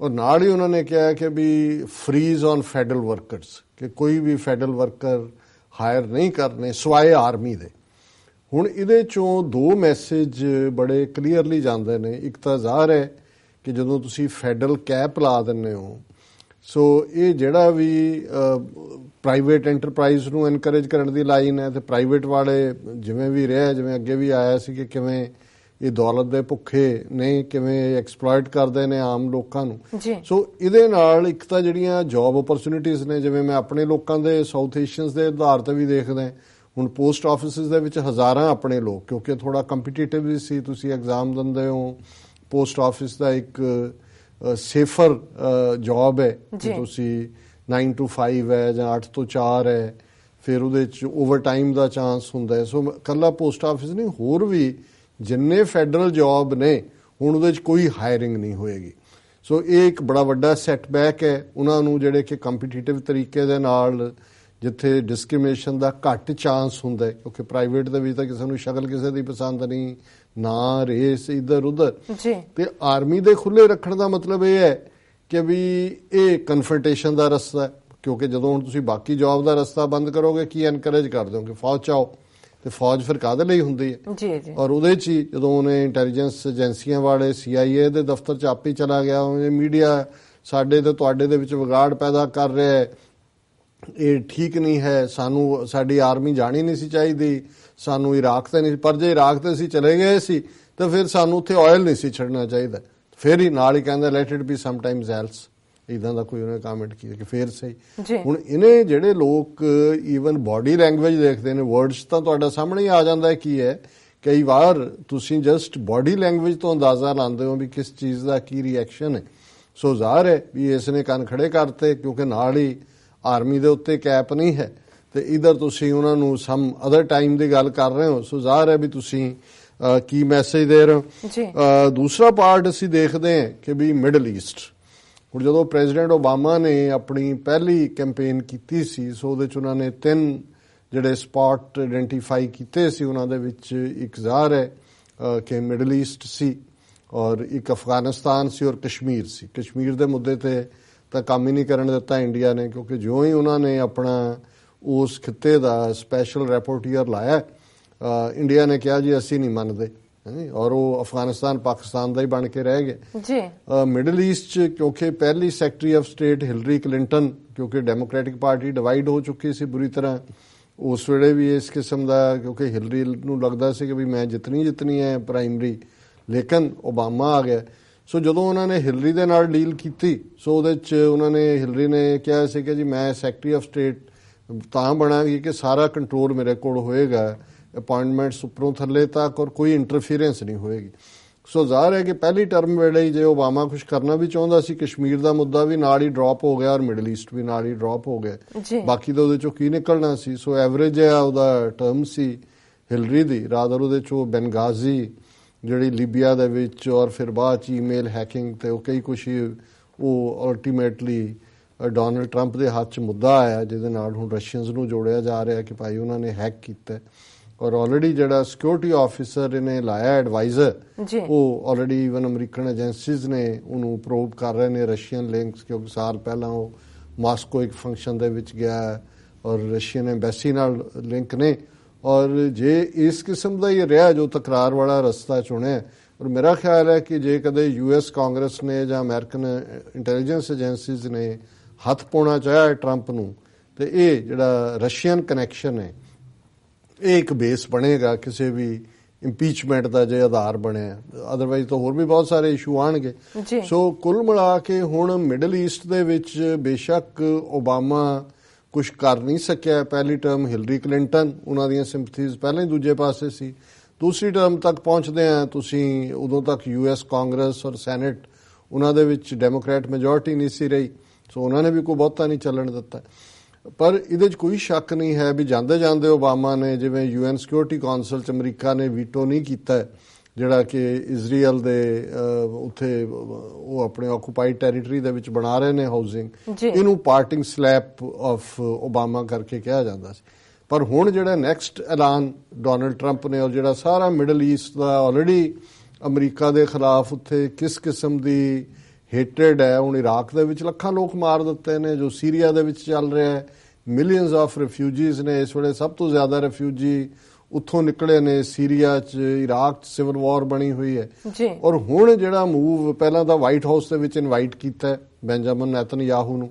ਔਰ ਨਾਲ ਹੀ ਉਹਨਾਂ ਨੇ ਕਿਹਾ ਕਿ ਵੀ ਫਰੀਜ਼ ਔਨ ਫੈਡਰਲ ਵਰਕਰਸ ਕਿ ਕੋਈ ਵੀ ਫੈਡਰਲ ਵਰਕਰ ਹਾਇਰ ਨਹੀਂ ਕਰਨੇ, ਸਵਾਏ ਆਰਮੀ ਦੇ। ਹੁਣ ਇਹਦੇ ਚੋਂ ਦੋ ਮੈਸੇਜ ਬੜੇ ਕਲੀਅਰਲੀ ਜਾਂਦੇ ਨੇ ਇੱਕ ਤਾਂ ਜ਼ਾਹਰ ਹੈ ਕਿ ਜਦੋਂ ਤੁਸੀਂ ਫੈਡਰਲ ਕੈਪ ਲਾ ਦਿੰਦੇ ਹੋ ਸੋ ਇਹ ਜਿਹੜਾ ਵੀ ਪ੍ਰਾਈਵੇਟ ਐਂਟਰਪ੍ਰਾਈਜ਼ ਨੂੰ ਐਨਕਰੇਜ ਕਰਨ ਦੀ ਲਾਈਨ ਹੈ ਤੇ ਪ੍ਰਾਈਵੇਟ ਵਾਲੇ ਜਿਵੇਂ ਵੀ ਰਿਹਾ ਜਿਵੇਂ ਅੱਗੇ ਵੀ ਆਇਆ ਸੀ ਕਿ ਕਿਵੇਂ ਇਹ ਦੌਲਤ ਦੇ ਭੁੱਖੇ ਨੇ ਕਿਵੇਂ ਐਕਸਪਲੋਇਟ ਕਰਦੇ ਨੇ ਆਮ ਲੋਕਾਂ ਨੂੰ। ਸੋ ਇਹਦੇ ਨਾਲ ਇੱਕ ਤਾਂ ਜਿਹੜੀਆਂ ਜੌਬ ਓਪਰਚੁਨਿਟੀਆਂ ਨੇ ਜਿਵੇਂ ਮੈਂ ਆਪਣੇ ਲੋਕਾਂ ਦੇ ਸਾਊਥ ਏਸ਼ੀਅਨਸ ਦੇ ਆਧਾਰ ਤੇ ਵੀ ਦੇਖਦਾ ਹੁਣ ਪੋਸਟ ਆਫਿਸਿਸ ਦੇ ਵਿੱਚ ਹਜ਼ਾਰਾਂ ਆਪਣੇ ਲੋਕ ਕਿਉਂਕਿ ਥੋੜਾ ਕੰਪੀਟੀਟਿਵ ਵੀ ਸੀ ਤੁਸੀਂ ਐਗਜ਼ਾਮ ਦਿੰਦੇ ਹੋ ਪੋਸਟ ਆਫਿਸ ਦਾ ਇੱਕ ਸੇਫਰ ਜੌਬ ਹੈ। ਤੁਸੀਂ 9 to 5 ਹੈ ਜਾਂ 8 ਤੋਂ 4 ਹੈ ਫਿਰ ਉਹਦੇ ਚ ਓਵਰ ਟਾਈਮ ਦਾ ਚਾਂਸ ਹੁੰਦਾ ਹੈ ਸੋ ਕੱਲਾ ਪੋਸਟ ਆਫਿਸ ਨਹੀਂ ਹੋਰ ਵੀ ਜਿੰਨੇ ਫੈਡਰਲ ਜੌਬ ਨੇ ਹੁਣ ਉਹਦੇ ਚ ਕੋਈ ਹਾਇਰਿੰਗ ਨਹੀਂ ਹੋਏਗੀ ਸੋ ਇਹ ਇੱਕ ਬੜਾ ਵੱਡਾ ਸੈਟਬੈਕ ਹੈ ਉਹਨਾਂ ਨੂੰ ਜਿਹੜੇ ਕਿ ਕੰਪੀਟੀਟਿਵ ਤਰੀਕੇ ਦੇ ਨਾਲ ਜਿੱਥੇ ਡਿਸਕ੍ਰਿਮੀਨੇਸ਼ਨ ਦਾ ਘੱਟ ਚਾਂਸ ਹੁੰਦਾ ਹੈ ਕਿਉਂਕਿ ਪ੍ਰਾਈਵੇਟ ਦੇ ਵਿੱਚ ਤਾਂ ਕਿਸੇ ਨੂੰ ਸ਼ਕਲ ਕਿਸੇ ਦੀ ਪਸੰਦ ਨਹੀਂ ਨਾ ਰੇਸ ਇਧਰ ਉਧਰ। ਜੀ। ਤੇ ਆਰਮੀ ਦੇ ਖੁੱਲੇ ਰੱਖਣ ਦਾ ਮਤਲਬ ਇਹ ਹੈ ਕਿ ਵੀ ਇਹ ਕਨਫਰੰਟੇਸ਼ਨ ਦਾ ਰਸਤਾ ਹੈ ਕਿਉਂਕਿ ਜਦੋਂ ਹੁਣ ਤੁਸੀਂ ਬਾਕੀ ਜੌਬ ਦਾ ਰਸਤਾ ਬੰਦ ਕਰੋਗੇ ਕੀ ਐਨਕਰੇਜ ਕਰ ਦੋਗੇ ਫੌਜ ਚਾਓ ਤੇ ਫੌਜ ਫਿਰ ਕਾਹਦੇ ਲਈ ਹੁੰਦੀ ਹੈ? ਜੀ ਜੀ। ਔਰ ਉਹਦੇ ਚ ਜਦੋਂ ਉਹਨੇ ਇੰਟੈਲੀਜੈਂਸ ਏਜੰਸੀਆਂ ਵਾਲੇ CIA ਦੇ ਦਫ਼ਤਰ ਚ ਆਪੇ ਚਲਾ ਗਿਆ ਉਹਨੇ ਮੀਡੀਆ ਸਾਡੇ ਤੇ ਤੁਹਾਡੇ ਦੇ ਵਿੱਚ ਵਿਗਾੜ ਪੈਦਾ ਕਰ ਰਿਹਾ ਹੈ ਇਹ ਠੀਕ ਨਹੀਂ ਹੈ ਸਾਨੂੰ ਸਾਡੀ ਆਰਮੀ ਜਾਣੀ ਨਹੀਂ ਸੀ ਚਾਹੀਦੀ ਸਾਨੂੰ ਇਰਾਕ ਤੇ ਨਹੀਂ ਪਰ ਜੇ ਇਰਾਕ ਤੇ ਅਸੀਂ ਚਲੇ ਗਏ ਸੀ ਤਾਂ ਫਿਰ ਸਾਨੂੰ ਉੱਥੇ ਆਇਲ ਨਹੀਂ ਸੀ ਛੱਡਣਾ ਚਾਹੀਦਾ। ਫਿਰ ਹੀ ਨਾਲ ਹੀ ਕਹਿੰਦਾ let it be some times else ਇਦਾਂ ਦਾ ਕੋਈ ਉਹਨੇ ਕਮੈਂਟ ਕੀਤਾ ਕਿ ਫੇਰ ਸਹੀ। ਹੁਣ ਇਹਨੇ ਜਿਹੜੇ ਲੋਕ ਈਵਨ ਬਾਡੀ ਲੈਂਗੁਏਜ ਦੇਖਦੇ ਨੇ ਵਰਡਸ ਤਾਂ ਤੁਹਾਡਾ ਸਾਹਮਣੇ ਹੀ ਆ ਜਾਂਦਾ ਕੀ ਹੈ? ਕਈ ਵਾਰ ਤੁਸੀਂ ਜਸਟ ਬਾਡੀ ਲੈਂਗੁਏਜ ਤੋਂ ਅੰਦਾਜ਼ਾ ਲਾਉਂਦੇ ਹੋ ਵੀ ਕਿਸ ਚੀਜ਼ ਦਾ ਕੀ ਰਿਐਕਸ਼ਨ ਹੈ। ਸੋ ਜ਼ਾਹਰ ਹੈ ਵੀ ਇਸ ਨੇ ਕੰਨ ਖੜੇ ਕਰਤੇ ਕਿਉਂਕਿ ਨਾਲ ਹੀ ਆਰਮੀ ਦੇ ਉੱਤੇ ਕੈਪ ਨਹੀਂ ਹੈ ਤੇ ਇਧਰ ਤੁਸੀਂ ਉਹਨਾਂ ਨੂੰ ਸਮ ਅਦਰ ਟਾਈਮ ਦੀ ਗੱਲ ਕਰ ਰਹੇ ਹੋ। ਸੋ ਜ਼ਾਹਰ ਹੈ ਵੀ ਤੁਸੀਂ ਕੀ ਮੈਸੇਜ ਦੇ ਰਹੇ ਹੋ? ਦੂਸਰਾ ਪਾਰਟ ਅਸੀਂ ਦੇਖਦੇ ਹਾਂ ਕਿ ਵੀ ਮਿਡਲ ਈਸਟ ਹੁਣ ਜਦੋਂ ਪ੍ਰੈਜ਼ੀਡੈਂਟ ਓਬਾਮਾ ਨੇ ਆਪਣੀ ਪਹਿਲੀ ਕੈਂਪੇਨ ਕੀਤੀ ਸੀ ਸੋ ਉਹਦੇ ਚ ਉਹਨਾਂ ਨੇ ਤਿੰਨ ਜਿਹੜੇ ਸਪੌਟ ਆਇਡੈਂਟੀਫਾਈ ਕੀਤੇ ਸੀ ਉਹਨਾਂ ਦੇ ਵਿੱਚ ਇੱਕ ਜ਼ਾਹਰ ਹੈ ਕਿ ਮਿਡਲ ਈਸਟ ਸੀ ਔਰ ਇੱਕ ਅਫਗਾਨਿਸਤਾਨ ਸੀ ਔਰ ਕਸ਼ਮੀਰ ਸੀ। ਕਸ਼ਮੀਰ ਦੇ ਮੁੱਦੇ ਤੇ ਤਾਂ ਕੰਮ ਹੀ ਨਹੀਂ ਕਰਨ ਦਿੱਤਾ ਇੰਡੀਆ ਨੇ ਕਿਉਂਕਿ ਜਿਉਂ ਹੀ ਉਹਨਾਂ ਨੇ ਆਪਣਾ ਉਸ ਖਿੱਤੇ ਦਾ ਸਪੈਸ਼ਲ ਰਿਪੋਰਟੀਅਰ ਲਾਇਆ ਇੰਡੀਆ ਨੇ ਕਿਹਾ ਜੀ ਅਸੀਂ ਨਹੀਂ ਮੰਨਦੇ ਹੈਂ, ਔਰ ਉਹ ਅਫਗਾਨਿਸਤਾਨ ਪਾਕਿਸਤਾਨ ਦਾ ਹੀ ਬਣ ਕੇ ਰਹਿ ਗਿਆ ਜੀ। ਮਿਡਲ ਈਸਟ ਚ ਕਿਉਂਕਿ ਪਹਿਲੀ secretary of state Hillary Clinton ਕਿਉਂਕਿ ਡੈਮੋਕ੍ਰੈਟਿਕ ਪਾਰਟੀ ਡਿਵਾਈਡ ਹੋ ਚੁੱਕੀ ਸੀ ਬੁਰੀ ਤਰ੍ਹਾਂ ਉਸ ਵੇਲੇ ਵੀ ਇਸ ਕਿਸਮ ਦਾ ਕਿਉਂਕਿ ਹਿਲਰੀ ਨੂੰ ਲੱਗਦਾ ਸੀ ਕਿ ਵੀ ਮੈਂ ਜਿਤਨੀ ਜਿਤਨੀ ਹੈ ਪ੍ਰਾਇਮਰੀ ਲੇਕਿਨ ਓਬਾਮਾ ਆ ਗਿਆ। ਸੋ ਜਦੋਂ ਉਹਨਾਂ ਨੇ ਹਿਲਰੀ ਦੇ ਨਾਲ ਡੀਲ ਕੀਤੀ ਸੋ ਉਹਦੇ ਚ ਉਹਨਾਂ ਨੇ ਹਿਲਰੀ ਨੇ ਕਿਹਾ ਸੀ ਕਿ ਜੀ ਮੈਂ ਸੈਕਟਰੀ ਆਫ ਸਟੇਟ ਤਾਂ ਬਣਾਂਗੀ ਕਿ ਸਾਰਾ ਕੰਟਰੋਲ ਮੇਰੇ ਕੋਲ ਹੋਏਗਾ ਅਪਾਇੰਟਮੈਂਟਸ ਉੱਪਰੋਂ ਥੱਲੇ ਤੱਕ ਔਰ ਕੋਈ ਇੰਟਰਫੀਰੈਂਸ ਨਹੀਂ ਹੋਏਗੀ। ਸੋ ਜ਼ਾਹਰ ਹੈ ਕਿ ਪਹਿਲੀ ਟਰਮ ਵੇਲੇ ਹੀ ਜੇ ਓਬਾਮਾ ਕੁਝ ਕਰਨਾ ਵੀ ਚਾਹੁੰਦਾ ਸੀ ਕਸ਼ਮੀਰ ਦਾ ਮੁੱਦਾ ਵੀ ਨਾਲ ਹੀ ਡ੍ਰੌਪ ਹੋ ਗਿਆ ਔਰ ਮਿਡਲ ਈਸਟ ਵੀ ਨਾਲ ਹੀ ਡ੍ਰੌਪ ਹੋ ਗਿਆ। ਬਾਕੀ ਤਾਂ ਉਹਦੇ ਚੋਂ ਕੀ ਨਿਕਲਣਾ ਸੀ? ਸੋ ਐਵਰੇਜ ਹੈ ਉਹਦਾ ਟਰਮ ਸੀ ਹਿਲਰੀ ਦੀ ਰਾਦਰ ਉਹਦੇ ਚੋਂ ਬੈਨਗਾਜ਼ੀ ਜਿਹੜੀ ਲੀਬੀਆ ਦੇ ਵਿੱਚ ਔਰ ਫਿਰ ਬਾਅਦ ਚ ਈਮੇਲ ਹੈਕਿੰਗ ਤੇ ਉਹ ਕਈ ਕੁਛ ਹੀ ਉਹ ਅਲਟੀਮੇਟਲੀ ਡੋਨਲਡ ਟਰੰਪ ਦੇ ਹੱਥ 'ਚ ਮੁੱਦਾ ਆਇਆ ਜਿਹਦੇ ਨਾਲ ਹੁਣ ਰਸ਼ੀਅਨਸ ਨੂੰ ਜੋੜਿਆ ਜਾ ਰਿਹਾ ਕਿ ਭਾਈ ਉਹਨਾਂ ਨੇ ਹੈਕ ਕੀਤਾ। ਔਰ ਆਲਰੇਡੀ ਜਿਹੜਾ ਸਿਕਿਉਰਿਟੀ ਆਫੀਸਰ ਇਹਨੇ ਲਾਇਆ ਐਡਵਾਈਜ਼ਰ ਉਹ ਆਲਰੇਡੀ ਇਵਨ ਅਮਰੀਕਨ ਏਜੰਸੀਜ਼ ਨੇ ਉਹਨੂੰ ਪ੍ਰੋਬ ਕਰ ਰਹੇ ਨੇ ਰਸ਼ੀਅਨ ਲਿੰਕਸ ਕਿਉਂਕਿ ਸਾਲ ਪਹਿਲਾਂ ਉਹ ਮਾਸਕੋ ਇੱਕ ਫੰਕਸ਼ਨ ਦੇ ਵਿੱਚ ਗਿਆ ਔਰ ਰਸ਼ੀਅਨ ਐਮਬੈਸੀ ਨਾਲ ਲਿੰਕ ਨੇ ਔਰ ਜੇ ਇਸ ਕਿਸਮ ਦਾ ਹੀ ਰਿਹਾ ਜੋ ਤਕਰਾਰ ਵਾਲਾ ਰਸਤਾ ਚੁਣਿਆ ਔਰ ਮੇਰਾ ਖਿਆਲ ਹੈ ਕਿ ਜੇ ਕਦੇ ਯੂਐਸ ਕਾਂਗਰਸ ਨੇ ਜਾਂ ਅਮਰੀਕਨ ਇੰਟੈਲੀਜੈਂਸ ਏਜੰਸੀਜ਼ ਨੇ ਹੱਥ ਪਾਉਣਾ ਚਾਹਿਆ ਟਰੰਪ ਨੂੰ ਤੇ ਇਹ ਜਿਹੜਾ ਰਸ਼ੀਅਨ ਕਨੈਕਸ਼ਨ ਹੈ ਇਹ ਇੱਕ ਬੇਸ ਬਣੇਗਾ ਕਿਸੇ ਵੀ ਇੰਪੀਚਮੈਂਟ ਦਾ ਜੇ ਆਧਾਰ ਬਣਿਆ। ਅਦਰਵਾਈਜ਼ ਤਾਂ ਹੋਰ ਵੀ ਬਹੁਤ ਸਾਰੇ ਇਸ਼ੂ ਆਣਗੇ ਸੋ ਕੁੱਲ ਮਿਲਾ ਕੇ ਹੁਣ ਮਿਡਲ ਈਸਟ ਦੇ ਵਿੱਚ ਬੇਸ਼ੱਕ ਓਬਾਮਾ ਕੁਝ ਕਰ ਨਹੀਂ ਸਕਿਆ। ਪਹਿਲੀ ਟਰਮ ਹਿਲਰੀ ਕਲਿੰਟਨ ਉਹਨਾਂ ਦੀਆਂ ਸਿੰਪਥੀਜ਼ ਪਹਿਲਾਂ ਹੀ ਦੂਜੇ ਪਾਸੇ ਸੀ। ਦੂਸਰੀ ਟਰਮ ਤੱਕ ਪਹੁੰਚਦੇ ਆ ਤੁਸੀਂ, ਉਦੋਂ ਤੱਕ ਯੂਐਸ ਕਾਂਗਰਸ ਔਰ ਸੈਨੇਟ ਉਹਨਾਂ ਦੇ ਵਿੱਚ ਡੈਮੋਕ੍ਰੈਟ ਮੈਜੋਰਟੀ ਨਹੀਂ ਸੀ ਰਹੀ। ਸੋ ਉਹਨਾਂ ਨੇ ਵੀ ਕੋਈ ਬਹੁਤਾ ਨਹੀਂ ਚੱਲਣ ਦਿੱਤਾ। ਪਰ ਇਹਦੇ 'ਚ ਕੋਈ ਸ਼ੱਕ ਨਹੀਂ ਹੈ ਵੀ ਜਾਂਦੇ ਜਾਂਦੇ ਓਬਾਮਾ ਨੇ, ਜਿਵੇਂ ਯੂਐਨ ਸਿਕਿਉਰਿਟੀ ਕਾਉਂਸਲ 'ਚ ਅਮਰੀਕਾ ਨੇ ਵੀਟੋ ਨਹੀਂ ਕੀਤਾ ਜਿਹੜਾ ਕਿ ਇਜ਼ਰਾਈਲ ਦੇ ਉੱਥੇ ਉਹ ਆਪਣੇ ਆਕੂਪਾਈਡ ਟੈਰੀਟਰੀ ਦੇ ਵਿੱਚ ਬਣਾ ਰਹੇ ਨੇ ਹਾਊਸਿੰਗ ਇਹਨੂੰ ਪਾਰਟਿੰਗ ਸਲੈਪ ਆਫ ਓਬਾਮਾ ਕਰਕੇ ਕਿਹਾ ਜਾਂਦਾ ਸੀ। ਪਰ ਹੁਣ ਜਿਹੜਾ ਨੈਕਸਟ ਐਲਾਨ ਡੋਨਲਡ ਟਰੰਪ ਨੇ ਔਰ ਜਿਹੜਾ ਸਾਰਾ ਮਿਡਲ ਈਸਟ ਦਾ ਆਲਰੇਡੀ ਅਮਰੀਕਾ ਦੇ ਖਿਲਾਫ ਉੱਥੇ ਕਿਸ ਕਿਸਮ ਦੀ ਹੇਟਡ ਹੈ ਹੁਣ ਇਰਾਕ ਦੇ ਵਿੱਚ ਲੱਖਾਂ ਲੋਕ ਮਾਰ ਦਿੱਤੇ ਨੇ ਜੋ ਸੀਰੀਆ ਦੇ ਵਿੱਚ ਚੱਲ ਰਿਹਾ ਹੈ। ਮਿਲੀਅਨਸ ਆਫ ਰਿਫਿਊਜੀਜ਼ ਨੇ ਇਸ ਵੇਲੇ ਸਭ ਤੋਂ ਜ਼ਿਆਦਾ ਰਿਫਿਊਜੀ ਉੱਥੋਂ ਨਿਕਲੇ ਨੇ ਸੀਰੀਆ 'ਚ ਇਰਾਕ 'ਚ ਸਿਵਲ ਵਾਰ ਬਣੀ ਹੋਈ ਹੈ। ਜੀ। ਔਰ ਹੁਣ ਜਿਹੜਾ ਮੂਵ ਪਹਿਲਾਂ ਤਾਂ ਵਾਈਟ ਹਾਊਸ ਦੇ ਵਿੱਚ ਇਨਵਾਈਟ ਕੀਤਾ ਬੈਂਜਾਮਨ ਨੈਤਨਯਾਹੂ ਨੂੰ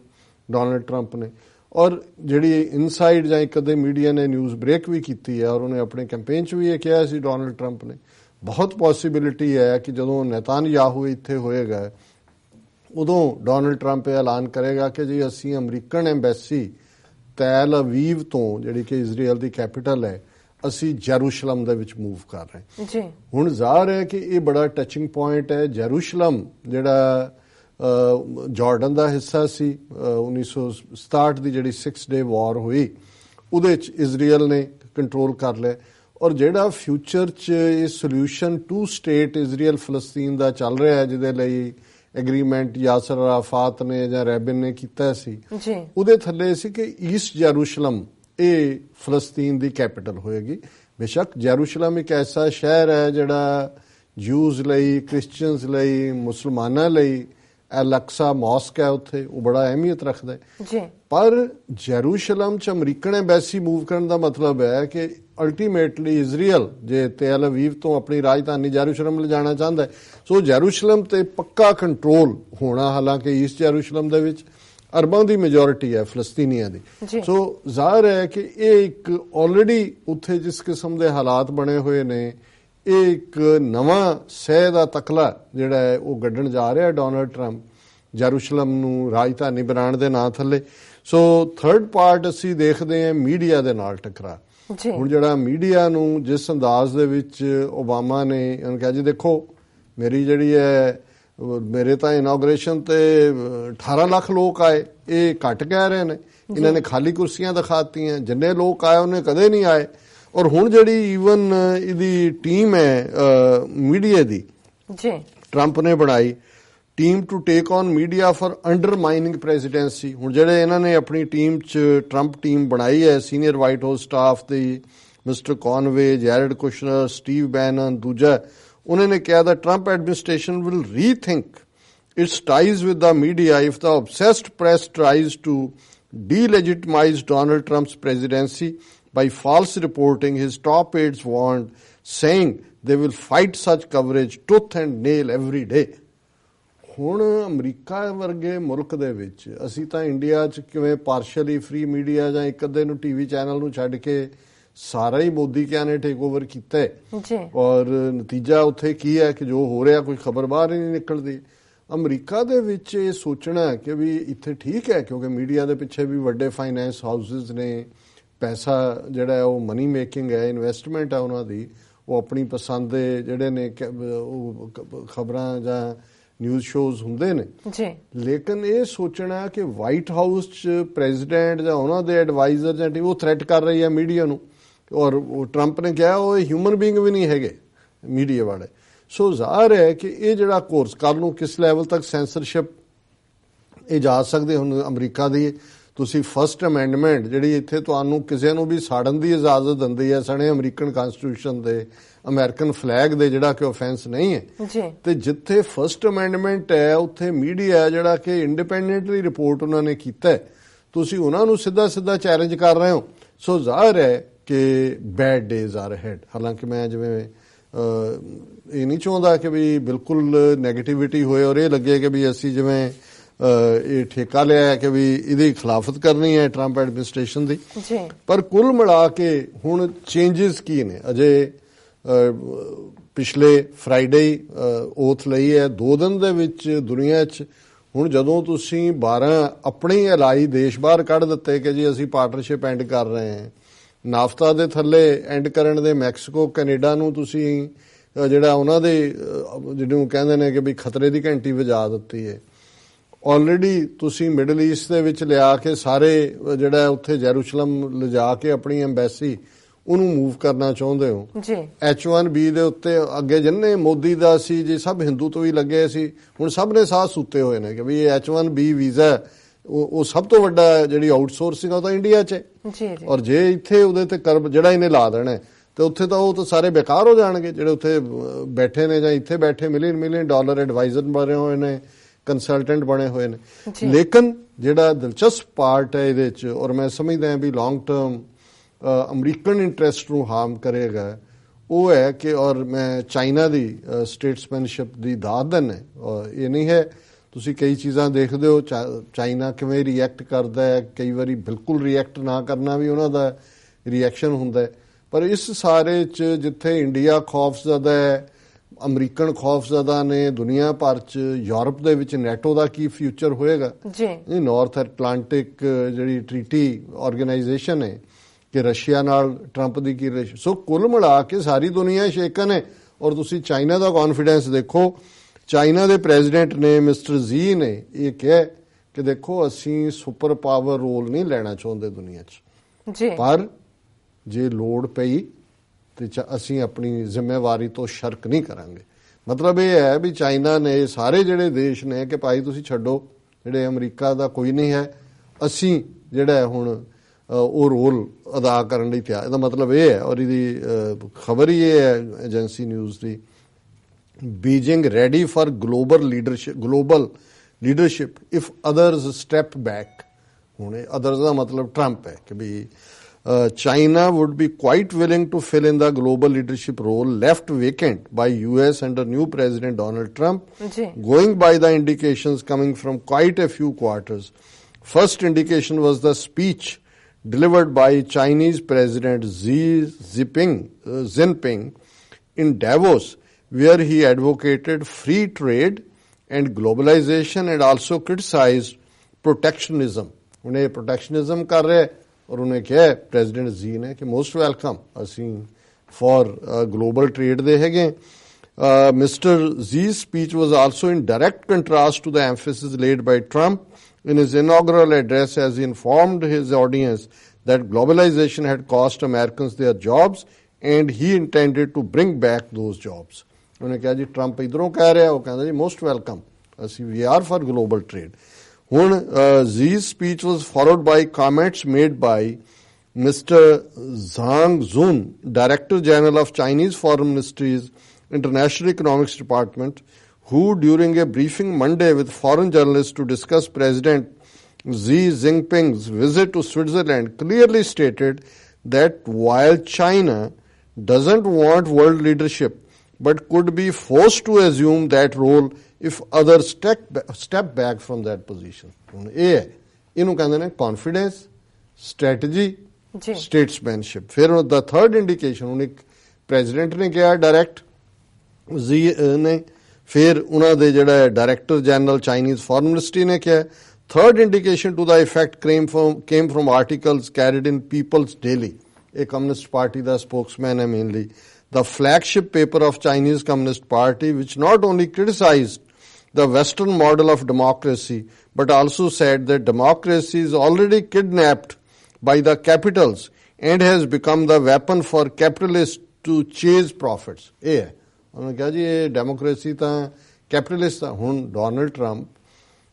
ਡੋਨਲਡ ਟਰੰਪ ਨੇ। ਔਰ ਜਿਹੜੀ ਇਨਸਾਈਡ ਜਾਂ ਇੱਕ ਅੱਧੇ ਮੀਡੀਆ ਨੇ ਨਿਊਜ਼ ਬ੍ਰੇਕ ਵੀ ਕੀਤੀ ਹੈ ਔਰ ਉਹਨੇ ਆਪਣੇ ਕੈਂਪੇਨ 'ਚ ਵੀ ਇਹ ਕਿਹਾ ਸੀ ਡੋਨਲਡ ਟਰੰਪ ਨੇ। ਬਹੁਤ ਪੋਸਿਬਿਲਿਟੀ ਹੈ ਕਿ ਜਦੋਂ ਨੈਤਨਯਾਹੂ ਇੱਥੇ ਹੋਏਗਾ ਉਦੋਂ ਡੋਨਲਡ ਟਰੰਪ ਇਹ ਐਲਾਨ ਕਰੇਗਾ ਕਿ ਜੀ ਅਸੀਂ ਅਮਰੀਕਨ ਐਮਬੈਸੀ ਤੈਲ ਅਵੀਵ ਤੋਂ ਜਿਹੜੀ ਕਿ ਇਜ਼ਰਾਈਲ ਦੀ ਕੈਪੀਟਲ ਹੈ ਅਸੀਂ ਜੈਰੂਸ਼ਲਮ ਦੇ ਵਿੱਚ ਮੂਵ ਕਰ ਰਹੇ ਹਾਂ। ਜੀ। ਹੁਣ ਜ਼ਾਹਰ ਹੈ ਕਿ ਇਹ ਬੜਾ ਟੱਚਿੰਗ ਪੁਆਇੰਟ ਹੈ। ਜੈਰੂਸ਼ਲਮ ਜਿਹੜਾ ਜਾਰਡਨ ਦਾ ਹਿੱਸਾ ਸੀ ਅਹ, 1967 ਦੀ ਜਿਹੜੀ 6 ਡੇ ਵਾਰ ਹੋਈ ਉਹਦੇ ਚ ਇਜ਼ਰਾਈਲ ਨੇ ਕੰਟਰੋਲ ਕਰ ਲਿਆ। ਔਰ ਜਿਹੜਾ ਫਿਊਚਰ ਚ ਇਹ ਸੋਲੂਸ਼ਨ ਟੂ ਸਟੇਟ ਇਜ਼ਰਾਈਲ ਫਲਸਤੀਨ ਦਾ ਚੱਲ ਰਿਹਾ ਹੈ ਜਿਹਦੇ ਲਈ ਐਗਰੀਮੈਂਟ ਯਾਸਰ ਅਰਾਫਾਤ ਨੇ ਜਾਂ ਰੈਬਿਨ ਨੇ ਕੀਤਾ ਸੀ ਜੀ। ਉਹਦੇ ਥੱਲੇ ਸੀ ਕਿ ਈਸਟ ਜੈਰੂਸ਼ਲਮ ਇਹ ਫਲਸਤੀਨ ਦੀ ਕੈਪੀਟਲ ਹੋਏਗੀ। ਬੇਸ਼ੱਕ ਜੈਰੂਸ਼ਲਮ ਇੱਕ ਐਸਾ ਸ਼ਹਿਰ ਹੈ ਜਿਹੜਾ ਜੂਜ਼ ਲਈ ਕ੍ਰਿਸਚੀਅਨਸ ਲਈ ਮੁਸਲਮਾਨਾਂ ਲਈ ਐਲੈਕਸਾ ਮਾਸਕ ਹੈ ਉੱਥੇ। ਉਹ ਬੜਾ ਅਹਿਮੀਅਤ ਰੱਖਦਾ ਹੈ। ਜੀ। ਪਰ ਜੈਰੂਸ਼ਲਮ ਚ ਅਮਰੀਕਨ ਐਮਬੈਸੀ ਮੂਵ ਕਰਨ ਦਾ ਮਤਲਬ ਹੈ ਕਿ ਅਲਟੀਮੇਟਲੀ ਇਜ਼ਰਾਈਲ ਜੇ ਤੇਲ ਅਵੀਵ ਤੋਂ ਆਪਣੀ ਰਾਜਧਾਨੀ ਜੈਰੂਸ਼ਲਮ ਲਿਜਾਣਾ ਚਾਹੁੰਦਾ ਹੈ ਸੋ ਜੈਰੂਸ਼ਲਮ ਤੇ ਪੱਕਾ ਕੰਟਰੋਲ ਹੋਣਾ ਹਾਲਾਂਕਿ ਈਸਟ ਜੈਰੂਸ਼ਲਮ ਦੇ ਵਿੱਚ। ਅਰਬਾਂ ਦੀ ਮੈਜੋਰਿਟੀ ਹੈ ਫਲਸਤੀਨੀਆਂ ਦੀ। ਸੋ ਜ਼ਾਹਰ ਹੈ ਕਿ ਇਹ ਇੱਕ ਆਲਰੇਡੀ ਉੱਥੇ ਜਿਸ ਕਿਸਮ ਦੇ ਹਾਲਾਤ ਬਣੇ ਹੋਏ ਨੇ ਇਹ ਇੱਕ ਨਵਾਂ ਸਹਿ ਦਾ ਤਕਲਾ ਜਿਹੜਾ ਹੈ ਉਹ ਗੱਡਣ ਜਾ ਰਿਹਾ ਡੋਨਲਡ ਟਰੰਪ ਜੈਰੂਸ਼ਲਮ ਨੂੰ ਰਾਜਧਾਨੀ ਬਣਾਉਣ ਦੇ ਨਾਂ ਥੱਲੇ। ਸੋ ਥਰਡ ਪਾਰਟ ਅਸੀਂ ਦੇਖਦੇ ਹਾਂ ਮੀਡੀਆ ਦੇ ਨਾਲ ਟਕਰਾ ਜੀ। ਹੁਣ ਜਿਹੜਾ ਮੀਡੀਆ ਨੂੰ ਜਿਸ ਅੰਦਾਜ਼ ਦੇ ਵਿੱਚ ਓਬਾਮਾ ਨੇ ਉਹਨੂੰ ਕਿਹਾ ਜੀ ਦੇਖੋ ਮੇਰੀ ਜਿਹੜੀ ਹੈ ਮੇਰੇ ਤਾਂ ਇਨੋਗ੍ਰੇਸ਼ਨ ਤੇ ਅਹ, 18 ਲੱਖ ਲੋਕ ਆਏ। ਇਹ ਘੱਟ ਕਹਿ ਰਹੇ ਨੇ। ਇਹਨਾਂ ਨੇ ਖਾਲੀ ਕੁਰਸੀਆਂ ਦਿਖਾਤੀਆਂ। ਜਿੰਨੇ ਲੋਕ ਆਏ ਉਹਨੇ ਕਦੇ ਨਹੀਂ ਆਏ। ਔਰ ਹੁਣ ਜਿਹੜੀ ਈਵਨ ਇਹਦੀ ਟੀਮ ਹੈ ਮੀਡੀਆ ਦੀ ਜੀ। ਟਰੰਪ ਨੇ ਬਣਾਈ team to take on media for undermining presidency ਹੁਣ ਜਿਹੜੇ ਇਹਨਾਂ ਨੇ ਆਪਣੀ ਟੀਮ ਚ ਟਰੰਪ ਟੀਮ ਬਣਾਈ ਹੈ ਸੀਨੀਅਰ ਵਾਈਟ ਹਾਊਸ ਸਟਾਫ ਦੀ mister Conway Jared Kushner Steve Bannon ਦੂਜਾ ਉਹਨਾਂ ਨੇ ਕਿਹਾ ਦਾ Trump administration will rethink its ties with the media if the obsessed press tries to delegitimize Donald Trump's presidency by false reporting, his top aides warned, saying they will fight such coverage tooth and nail every day. ਹੁਣ ਅਮਰੀਕਾ ਵਰਗੇ ਮੁਲਕ ਦੇ ਵਿੱਚ ਅਸੀਂ ਤਾਂ ਇੰਡੀਆ 'ਚ ਕਿਵੇਂ ਪਾਰਸ਼ਲੀ ਫ੍ਰੀ ਮੀਡੀਆ ਜਾਂ ਇੱਕ ਅੱਧੇ ਨੂੰ ਟੀਵੀ ਚੈਨਲ ਨੂੰ ਛੱਡ ਕੇ ਸਾਰਾ ਹੀ ਮੋਦੀ ਕਿਆ ਨੇ ਟੇਕ ਓਵਰ ਕੀਤਾ ਹੈ। ਜੀ। ਔਰ ਨਤੀਜਾ ਉੱਥੇ ਕੀ ਹੈ ਕਿ ਜੋ ਹੋ ਰਿਹਾ ਕੋਈ ਖਬਰ ਬਾਹਰ ਹੀ ਨਹੀਂ ਨਿਕਲਦੀ। ਅਮਰੀਕਾ ਦੇ ਵਿੱਚ ਇਹ ਸੋਚਣਾ ਕਿ ਵੀ ਇੱਥੇ ਠੀਕ ਹੈ ਕਿਉਂਕਿ ਮੀਡੀਆ ਦੇ ਪਿੱਛੇ ਵੀ ਵੱਡੇ ਫਾਈਨੈਂਸ ਹਾਊਸਸ ਨੇ ਪੈਸਾ ਜਿਹੜਾ ਉਹ ਮਨੀ ਮੇਕਿੰਗ ਹੈ ਇਨਵੈਸਟਮੈਂਟ ਹੈ ਉਹਨਾਂ ਦੀ ਉਹ ਆਪਣੀ ਪਸੰਦ ਦੇ ਜਿਹੜੇ ਨੇ ਉਹ ਖਬਰਾਂ ਜਾਂ ਨਿਊਜ਼ ਸ਼ੋਜ਼ ਹੁੰਦੇ ਨੇ। ਜੀ। ਲੇਕਿਨ ਇਹ ਸੋਚਣਾ ਕਿ ਵਾਈਟ ਹਾਊਸ ਚ ਪ੍ਰੈਜ਼ੀਡੈਂਟ ਜਾਂ ਉਹਨਾਂ ਦੇ ਐਡਵਾਈਜ਼ਰ ਜਾਂ ਉਹ ਥ੍ਰੈਟ ਕਰ ਰਹੀ ਹੈ ਮੀਡੀਆ ਨੂੰ। ਔਰ ਉਹ ਟਰੰਪ ਨੇ ਕਿਹਾ ਉਹ ਹਿਊਮਨ ਬੀਇੰਗ ਵੀ ਨਹੀਂ ਹੈਗੇ ਮੀਡੀਆ ਵਾਲੇ। ਸੋ ਜ਼ਾਹਰ ਹੈ ਕਿ ਇਹ ਜਿਹੜਾ ਕੋਰਸ ਕੱਲ ਨੂੰ ਕਿਸ ਲੈਵਲ ਤੱਕ ਸੈਂਸਰਸ਼ਿਪ ਇਹ ਜਾ ਸਕਦੇ ਹੁਣ ਅਮਰੀਕਾ ਦੀ ਤੁਸੀਂ ਫਰਸਟ ਅਮੈਂਡਮੈਂਟ ਜਿਹੜੀ ਇੱਥੇ ਤੁਹਾਨੂੰ ਕਿਸੇ ਨੂੰ ਵੀ ਸਾੜਨ ਦੀ ਇਜਾਜ਼ਤ ਦਿੰਦੀ ਹੈ ਸਣੇ ਅਮਰੀਕਨ ਕਨਸਟੀਟਿਊਸ਼ਨ ਦੇ ਅਮਰੀਕਨ ਫਲੈਗ ਦੇ ਜਿਹੜਾ ਕਿ ਆਫੈਂਸ ਨਹੀਂ ਹੈ। ਜੀ। ਤੇ ਜਿੱਥੇ ਫਰਸਟ ਅਮੈਂਡਮੈਂਟ ਹੈ ਉੱਥੇ ਮੀਡੀਆ ਜਿਹੜਾ ਕਿ ਇੰਡੀਪੈਂਡੈਂਟਲੀ ਰਿਪੋਰਟ ਉਹਨਾਂ ਨੇ ਕੀਤਾ ਹੈ। ਤੁਸੀਂ ਉਹਨਾਂ ਨੂੰ ਸਿੱਧਾ ਸਿੱਧਾ ਚੈਲੰਜ ਕਰ ਰਹੇ ਹੋ। ਸੋ ਜ਼ਾਹਰ ਹੈ ਕਿ ਬੈਡ ਡੇਜ਼ ਆਰ ਹੈਡ ਹਾਲਾਂਕਿ ਮੈਂ ਜਿਵੇਂ ਇਹ ਨਹੀਂ ਚਾਹੁੰਦਾ ਕਿ ਵੀ ਬਿਲਕੁਲ ਨੈਗੇਟਿਵਿਟੀ ਹੋਏ ਔਰ ਇਹ ਲੱਗੇ ਕਿ ਵੀ ਅਸੀਂ ਜਿਵੇਂ ਇਹ ਠੇਕਾ ਲਿਆ ਹੈ ਕਿ ਵੀ ਇਹਦੀ ਖਿਲਾਫਤ ਕਰਨੀ ਹੈ ਟਰੰਪ ਐਡਮਿਨਿਸਟ੍ਰੇਸ਼ਨ ਦੀ। ਜੀ। ਪਰ ਕੁੱਲ ਮਿਲਾ ਕੇ ਹੁਣ ਚੇਂਜਸ ਕੀ ਨੇ? ਅਜੇ ਪਿਛਲੇ ਫਰਾਈਡੇ ਓਥ ਲਈ ਹੈ। ਦੋ ਦਿਨ ਦੇ ਵਿੱਚ ਦੁਨੀਆ 'ਚ ਹੁਣ ਜਦੋਂ ਤੁਸੀਂ 12 ਆਪਣੇ ਅਲਾਈ ਦੇਸ਼ ਬਾਹਰ ਕੱਢ ਦਿੱਤੇ ਕਿ ਜੀ ਅਸੀਂ ਪਾਰਟਨਰਸ਼ਿਪ ਐਂਡ ਕਰ ਰਹੇ ਹਾਂ ਨਾਫਤਾ ਦੇ ਥੱਲੇ ਐਂਡ ਕਰਨ ਦੇ ਮੈਕਸੀਕੋ ਕੈਨੇਡਾ ਨੂੰ ਤੁਸੀਂ ਜਿਹੜਾ ਉਹਨਾਂ ਦੇ ਜਿਹਨੂੰ ਕਹਿੰਦੇ ਨੇ ਕਿ ਵੀ ਖਤਰੇ ਦੀ ਘੰਟੀ ਵਜਾ ਦਿੱਤੀ ਹੈ ਆਲਰੇਡੀ ਤੁਸੀਂ ਮਿਡਲ ਈਸਟ ਦੇ ਵਿੱਚ ਲਿਆ ਕੇ ਸਾਰੇ ਜਿਹੜਾ ਉੱਥੇ ਜੈਰੂਸ਼ਲਮ ਲਿਜਾ ਕੇ ਆਪਣੀ ਐਮਬੈਸੀ ਉਹਨੂੰ ਮੂਵ ਕਰਨਾ ਚਾਹੁੰਦੇ ਹੋ? ਜੀ। H1B ਦੇ ਉੱਤੇ ਅੱਗੇ ਜਿੰਨੇ ਮੋਦੀ ਦਾ ਸੀ ਜੀ ਸਭ ਹਿੰਦੂ ਤੋਂ ਹੀ ਲੱਗੇ ਸੀ ਹੁਣ ਸਭ ਨੇ ਸਾਹ ਸੁੱਤੇ ਹੋਏ ਨੇ ਕਿ ਵੀ ਇਹ H1B ਵੀਜ਼ਾ ਉਹ ਉਹ ਸਭ ਤੋਂ ਵੱਡਾ ਜਿਹੜੀ ਆਊਟਸੋਰਸਿੰਗ ਉਹ ਤਾਂ ਇੰਡੀਆ 'ਚ ਹੈ। ਜੀ ਜੀ। ਔਰ ਜੇ ਇੱਥੇ ਉਹਦੇ ਤੇ ਕਰਬ ਜਿਹੜਾ ਇਹਨੇ ਲਾ ਦੇਣਾ ਹੈ, ਤੇ ਉੱਥੇ ਤਾਂ ਉਹ ਤਾਂ ਸਾਰੇ ਬੇਕਾਰ ਹੋ ਜਾਣਗੇ ਜਿਹੜੇ ਉੱਥੇ ਬੈਠੇ ਨੇ ਜਾਂ ਇੱਥੇ ਬੈਠੇ ਮਿਲੀਅਨ ਮਿਲੀਅਨ ਡਾਲਰ ਐਡਵਾਈਜ਼ਰ ਬਣੇ ਹੋਏ ਨੇ ਕੰਸਲਟੈਂਟ ਬਣੇ ਹੋਏ ਨੇ। ਲੇਕਿਨ ਜਿਹੜਾ ਦਿਲਚਸਪ ਪਾਰਟ ਹੈ ਇਹਦੇ 'ਚ ਔਰ ਮੈਂ ਸਮਝਦਾ ਹਾਂ ਵੀ ਲੌਂਗ ਟਰਮ ਅਮਰੀਕਨ ਇੰਟਰਸਟ ਨੂੰ ਹਾਰਮ ਕਰੇਗਾ ਉਹ ਹੈ ਕਿ ਔਰ ਮੈਂ ਚਾਈਨਾ ਦੀ ਸਟੇਟਸਮੈਨਸ਼ਿਪ ਦੀ ਦਾਦ ਦਿੰਦਾ ਔਰ ਇਹ ਨਹੀਂ ਹੈ ਤੁਸੀਂ ਕਈ ਚੀਜ਼ਾਂ ਦੇਖਦੇ ਹੋ ਚਾਈਨਾ ਕਿਵੇਂ ਰਿਐਕਟ ਕਰਦਾ ਹੈ ਕਈ ਵਾਰੀ ਬਿਲਕੁਲ ਰਿਐਕਟ ਨਾ ਕਰਨਾ ਵੀ ਉਹਨਾਂ ਦਾ ਰਿਐਕਸ਼ਨ ਹੁੰਦਾ ਹੈ। ਪਰ ਇਸ ਸਾਰੇ ਚ ਜਿੱਥੇ ਇੰਡੀਆ ਖੌਫਜ਼ਦਾ ਹੈ ਅਮਰੀਕਨ ਖੌਫਜ਼ਦਾ ਨੇ ਦੁਨੀਆ ਭਰ ਚ ਯੂਰਪ ਦੇ ਵਿੱਚ ਨੈਟੋ ਦਾ ਕੀ ਫਿਊਚਰ ਹੋਏਗਾ? ਜੀ। ਇਹ ਨਾਰਥ ਐਟਲਾਂਟਿਕ ਜਿਹੜੀ ਟ੍ਰੀਟੀ ਆਰਗੇਨਾਈਜੇਸ਼ਨ ਹੈ ਕਿ ਰਸ਼ੀਆ ਨਾਲ ਟਰੰਪ ਦੀ ਕੀ ਰਿਲੇਸ਼ਨ ਸੋ ਕੁੱਲ ਮਿਲਾ ਕੇ ਸਾਰੀ ਦੁਨੀਆ ਸ਼ੇਕਨ ਹੈ ਔਰ ਤੁਸੀਂ ਚਾਈਨਾ ਦਾ ਕੌਨਫੀਡੈਂਸ ਦੇਖੋ ਚਾਈਨਾ ਦੇ ਪ੍ਰੈਜ਼ੀਡੈਂਟ ਨੇ ਮਿਸਟਰ ਜ਼ੀ ਨੇ ਇਹ ਕਿਹਾ ਕਿ ਦੇਖੋ ਅਸੀਂ ਸੁਪਰ ਪਾਵਰ ਰੋਲ ਨਹੀਂ ਲੈਣਾ ਚਾਹੁੰਦੇ ਦੁਨੀਆ 'ਚ। ਜੀ। ਪਰ ਜੇ ਲੋੜ ਪਈ ਤੇ ਚ- ਅਸੀਂ ਆਪਣੀ ਜ਼ਿੰਮੇਵਾਰੀ ਤੋਂ ਸ਼ਰਕ ਨਹੀਂ ਕਰਾਂਗੇ। ਮਤਲਬ ਇਹ ਹੈ ਵੀ ਚਾਈਨਾ ਨੇ ਸਾਰੇ ਜਿਹੜੇ ਦੇਸ਼ ਨੇ ਕਿ ਭਾਈ ਤੁਸੀਂ ਛੱਡੋ ਜਿਹੜੇ ਅਮਰੀਕਾ ਦਾ ਕੋਈ ਨਹੀਂ ਹੈ ਅਸੀਂ ਜਿਹੜਾ ਹੁਣ ਉਹ ਰੋਲ ਅਦਾ ਕਰਨ ਲਈ ਤਿਆਰ ਇਹਦਾ ਮਤਲਬ ਇਹ ਹੈ ਔਰ ਇਹਦੀ ਖਬਰ ਹੀ ਇਹ ਹੈ ਏਜੰਸੀ ਨਿਊਜ਼ ਦੀ Beijing ready for global leadership global leadership if others step back ਹੁਣ ਇਹ others ਦਾ ਮਤਲਬ ਟਰੰਪ ਹੈ ਕਿ ਵੀ uh, China would be quite willing to fill in the global leadership role left vacant by US under new President Donald Trump, ਜੀ। going by the indications coming from quite a few quarters. First indication was the speech delivered by Chinese President Xi Jinping, uh, Jinping in Davos, where he advocated free trade and globalization and also criticized protectionism. उन्हें protectionism कर रहे और उन्हें क्या है प्रेसिडेंट जी ने कि मोस्ट वेलकम असीं फॉर ग्लोबल ट्रेड दे हैगे mister Xi speech was also in direct contrast to the emphasis laid by Trump in his inaugural address as he informed his audience that globalization had cost Americans their jobs and he intended to bring back those jobs. ਉਹਨੇ ਕਿਹਾ ਜੀ ਟਰੰਪ ਇਧਰੋਂ ਕਹਿ ਰਿਹਾ ਉਹ ਕਹਿੰਦਾ ਜੀ ਮੋਸਟ ਵੈਲਕਮ ਅਸੀਂ we are for global trade ਹੁਣ Xi speech was followed by comments made by mister Zhang Jun director general of international economics department who during a briefing monday with foreign journalists to discuss president xi jinping's visit to switzerland clearly stated that while china doesn't want world leadership but could be forced to assume that role if others step, step back from that position. ਹੁਣ ਇਹ ਹੈ ਇਹਨੂੰ ਕਹਿੰਦੇ ਨੇ confidence, strategy, ਜੀ। statesmanship. ਫਿਰ ਉਹ ਦਾ ਥਰਡ ਇੰਡੀਕੇਸ਼ਨ ਉਹਨੇ ਪ੍ਰੈਜ਼ੀਡੈਂਟ ਨੇ ਕਿਹਾ ਡਾਇਰੈਕਟ ਜੀ ਨੇ ਫਿਰ ਉਹਨਾਂ ਦੇ ਜਿਹੜਾ director general Chinese foreign ministry ਨੇ ਕਿਹਾ third indication to the effect came from came from articles carried in People's Daily ਇਹ ਕਮਿਊਨਿਸਟ ਪਾਰਟੀ ਦਾ ਸਪੋਕਸਮੈਨ ਹੈ mainly the flagship paper of Chinese Communist Party, which not only criticized the Western model of democracy, but also said that democracy is already kidnapped by the capitals and has become the weapon for capitalists to chase profits. ਇਹ ਹੈ ਉਹਨਾਂ ਨੇ ਕਿਹਾ ਜੀ ਇਹ ਡੈਮੋਕ੍ਰੇਸੀ ਤਾਂ ਕੈਪੀਟਲਿਸਟ ਆ ਹੁਣ ਡੋਨਲਡ ਟਰੰਪ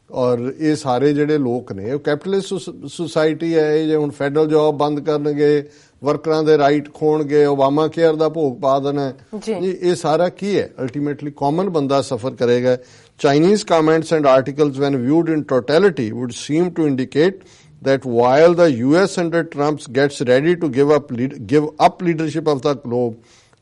ਔਰ ਇਹ ਸਾਰੇ ਜਿਹੜੇ ਲੋਕ ਨੇ ਉਹ ਕੈਪੀਟਲਿਸਟ ਸੁਸਾਇਟੀ ਹੈ ਇਹ ਜੇ ਹੁਣ ਫੈਡਰਲ ਜੌਬ ਬੰਦ ਕਰਨਗੇ ਵਰਕਰਾਂ ਦੇ ਰਾਈਟ ਖੋਣਗੇ ਓਬਾਮਾ ਕੇਅਰ ਦਾ ਭੋਗ ਪਾ ਦੇਣਾ ਜੀ। ਇਹ ਸਾਰਾ ਕੀ ਹੈ ਅਲਟੀਮੇਟਲੀ ਕਾਮਨ ਬੰਦਾ ਸਫਰ ਕਰੇਗਾ Chinese comments and articles when viewed in totality would seem to indicate that while the US under Trump gets ready to give up lead, give up leadership of the globe,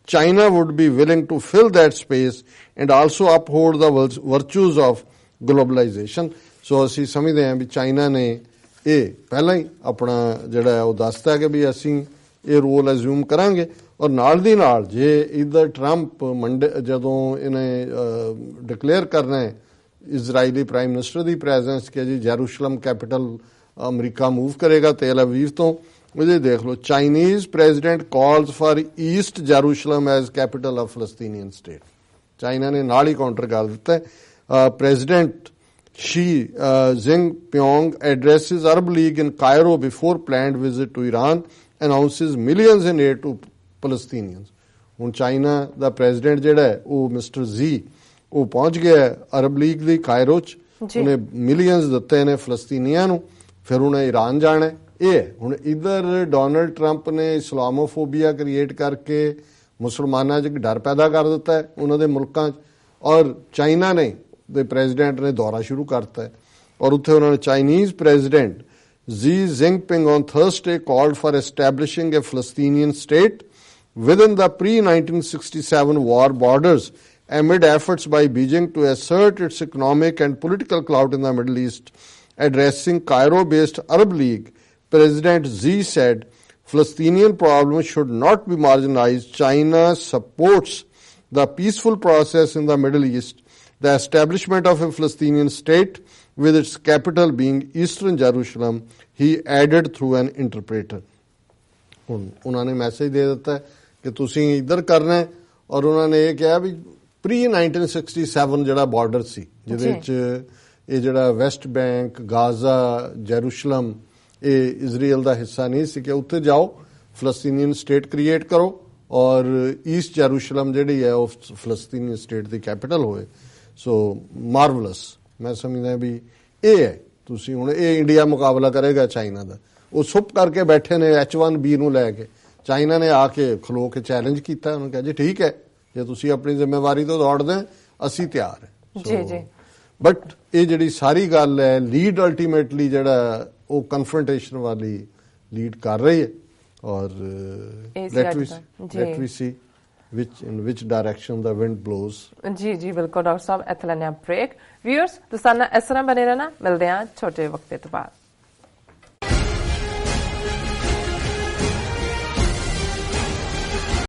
China would be willing to fill that space and also uphold the vir- virtues of globalization. So ਅਸੀਂ ਸਮਝਦੇ ਹਾਂ ਵੀ ਚਾਈਨਾ ਨੇ ਇਹ ਪਹਿਲਾਂ ਹੀ ਆਪਣਾ ਜਿਹੜਾ ਉਹ ਦੱਸਤਾ ਕਿ ਵੀ ਅਸੀਂ ਇਹ ਰੋਲ ਅਜ਼ਿਊਮ ਕਰਾਂਗੇ। ਔਰ ਨਾਲ ਦੀ ਨਾਲ ਜੇ ਇਧਰ ਟਰੰਪ ਮੰਡੇ ਜਦੋਂ ਇਹਨੇ ਡਿਕਲੇਅਰ ਕਰਨਾ ਹੈ ਇਜ਼ਰਾਈਲੀ ਪ੍ਰਾਈਮ ਮਿਨਿਸਟਰ ਦੀ ਪ੍ਰੈਜ਼ੈਂਸ ਕਿ ਜੀ ਜੈਰੂਸ਼ਲਮ ਕੈਪੀਟਲ ਅਮਰੀਕਾ ਮੂਵ ਕਰੇਗਾ ਤੇਲ ਅਵੀਵ ਤੋਂ ਉਹਦੇ ਦੇਖ ਲਓ Chinese president calls for east Jerusalem as capital of Palestinian state China ਨੇ ਨਾਲ ਹੀ ਕਾਊਂਟਰ ਕਰ ਦਿੱਤਾ ਹੈ। President Xi uh, Jinping addresses Arab League in Cairo before planned visit to Iran, announces millions in aid to Palestinians. ਹੁਣ ਚਾਈਨਾ ਦਾ ਪ੍ਰੈਜ਼ੀਡੈਂਟ ਜਿਹੜਾ ਹੈ ਉਹ ਮਿਸਟਰ ਜ਼ੀ ਉਹ ਪਹੁੰਚ ਗਿਆ ਹੈ ਅਰਬ ਲੀਗ ਦੀ ਕਾਇਰੋ ਚ। ਉਹਨੇ ਮਿਲੀਅਨਸ ਦਿੱਤੇ ਨੇ ਫਲਸਤੀਨੀਆਂ ਨੂੰ ਫਿਰ ਉਹਨੇ ਈਰਾਨ ਜਾਣਾ। ਇਹ ਹੈ। ਹੁਣ ਇਧਰ ਡੋਨਲਡ ਟਰੰਪ ਨੇ ਇਸਲਾਮੋਫੋਬੀਆ ਕ੍ਰੀਏਟ ਕਰਕੇ ਮੁਸਲਮਾਨਾਂ 'ਚ ਇੱਕ ਡਰ ਪੈਦਾ ਕਰ ਦਿੱਤਾ ਹੈ ਉਹਨਾਂ ਦੇ ਮੁਲਕਾਂ 'ਚ ਔਰ ਚਾਈਨਾ ਨੇ ਦੇ ਪ੍ਰੈਜ਼ੀਡੈਂਟ ਨੇ ਦੌਰਾ ਸ਼ੁਰੂ ਕਰਤਾ ਹੈ ਔਰ ਉੱਥੇ ਉਹਨਾਂ ਨੇ Chinese president Xi Jinping on Thursday called for establishing a Palestinian state within the pre-1967 war borders amid efforts by Beijing to assert its economic and political clout in the Middle East. Addressing Cairo-based Arab League, President Xi said, Palestinian problem should not be marginalized. China supports the peaceful process in the Middle East, the establishment of a Palestinian state with its capital being Eastern Jerusalem, he added through an interpreter. ਹੁਣ ਉਹਨਾਂ ਨੇ ਮੈਸੇਜ ਦੇ ਦਿੱਤਾ ਕਿ ਤੁਸੀਂ ਇੱਧਰ ਕਰਨਾ ਹੈ ਔਰ ਉਹਨਾਂ ਨੇ ਇਹ ਕਿਹਾ ਵੀ ਪ੍ਰੀ 1967 ਜਿਹੜਾ ਬਾਰਡਰ ਸੀ ਜਿਹਦੇ। ਵਿੱਚ ਇਹ ਜਿਹੜਾ ਵੈਸਟ ਬੈਂਕ ਗਾਜ਼ਾ ਜੈਰੂਸ਼ਲਮ ਇਹ ਇਜ਼ਰਾਈਲ ਦਾ ਹਿੱਸਾ ਨਹੀਂ ਸੀ ਕਿ ਉੱਥੇ ਜਾਓ ਫਲਸਤੀਨੀਅਨ ਸਟੇਟ ਕ੍ਰੀਏਟ ਕਰੋ ਔਰ ਈਸਟ ਜੈਰੂਸ਼ਲਮ ਜਿਹੜੀ ਹੈ ਉਹ ਫਲਸਤੀਨੀ ਸਟੇਟ ਦੀ ਕੈਪੀਟਲ ਹੋਏ ਸੋ ਮਾਰਵਲਸ ਮੈਂ ਸਮਝਦਾ ਵੀ ਇਹ ਹੈ। ਤੁਸੀਂ ਹੁਣ ਇਹ ਇੰਡੀਆ ਮੁਕਾਬਲਾ ਕਰੇਗਾ ਚਾਈਨਾ ਦਾ। ਉਹ ਸੁਪ ਕਰਕੇ ਬੈਠੇ ਨੇ H1B ਨੂੰ ਲੈ ਕੇ। ਚਾਈਨਾ ਨੇ ਆ ਕੇ ਖਲੋ ਕੇ ਚੈਲੰਜ ਕੀਤਾ। ਉਹਨੂੰ ਕਿਹਾ ਜੀ ਠੀਕ ਹੈ ਜੇ ਤੁਸੀਂ ਆਪਣੀ ਜ਼ਿੰਮੇਵਾਰੀ ਤੋਂ ਦੌੜਦੇ ਅਸੀਂ ਤਿਆਰ ਹਾਂ। ਜੀ, ਜੀ। ਬਟ ਇਹ ਜਿਹੜੀ ਸਾਰੀ ਗੱਲ ਹੈ ਲੀਡ ਅਲਟੀਮੇਟਲੀ ਜਿਹੜਾ ਉਹ ਕਨਫਰੰਟੇਸ਼ਨ ਵਾਲੀ ਲੀਡ ਕਰ ਰਹੀ ਹੈ। ਔਰ। Let we see which, in which direction the wind blows. ਜੀ ਜੀ, ਬਿਲਕੁਲ, ਡਾਕਟਰ ਸਾਹਿਬ, ਇੱਥੇ ਲੈਣੇ ਆ ਬ੍ਰੇਕ ਵਿਊਅਰਸ ਤੁਸੀਂ ਨਾਲ ਇਸ ਤਰ੍ਹਾਂ ਬਨੇ ਰਹਿਣਾ। ਮਿਲਦੇ ਆ ਛੋਟੇ ਵਕਤੇ ਤੋਂ ਬਾਅਦ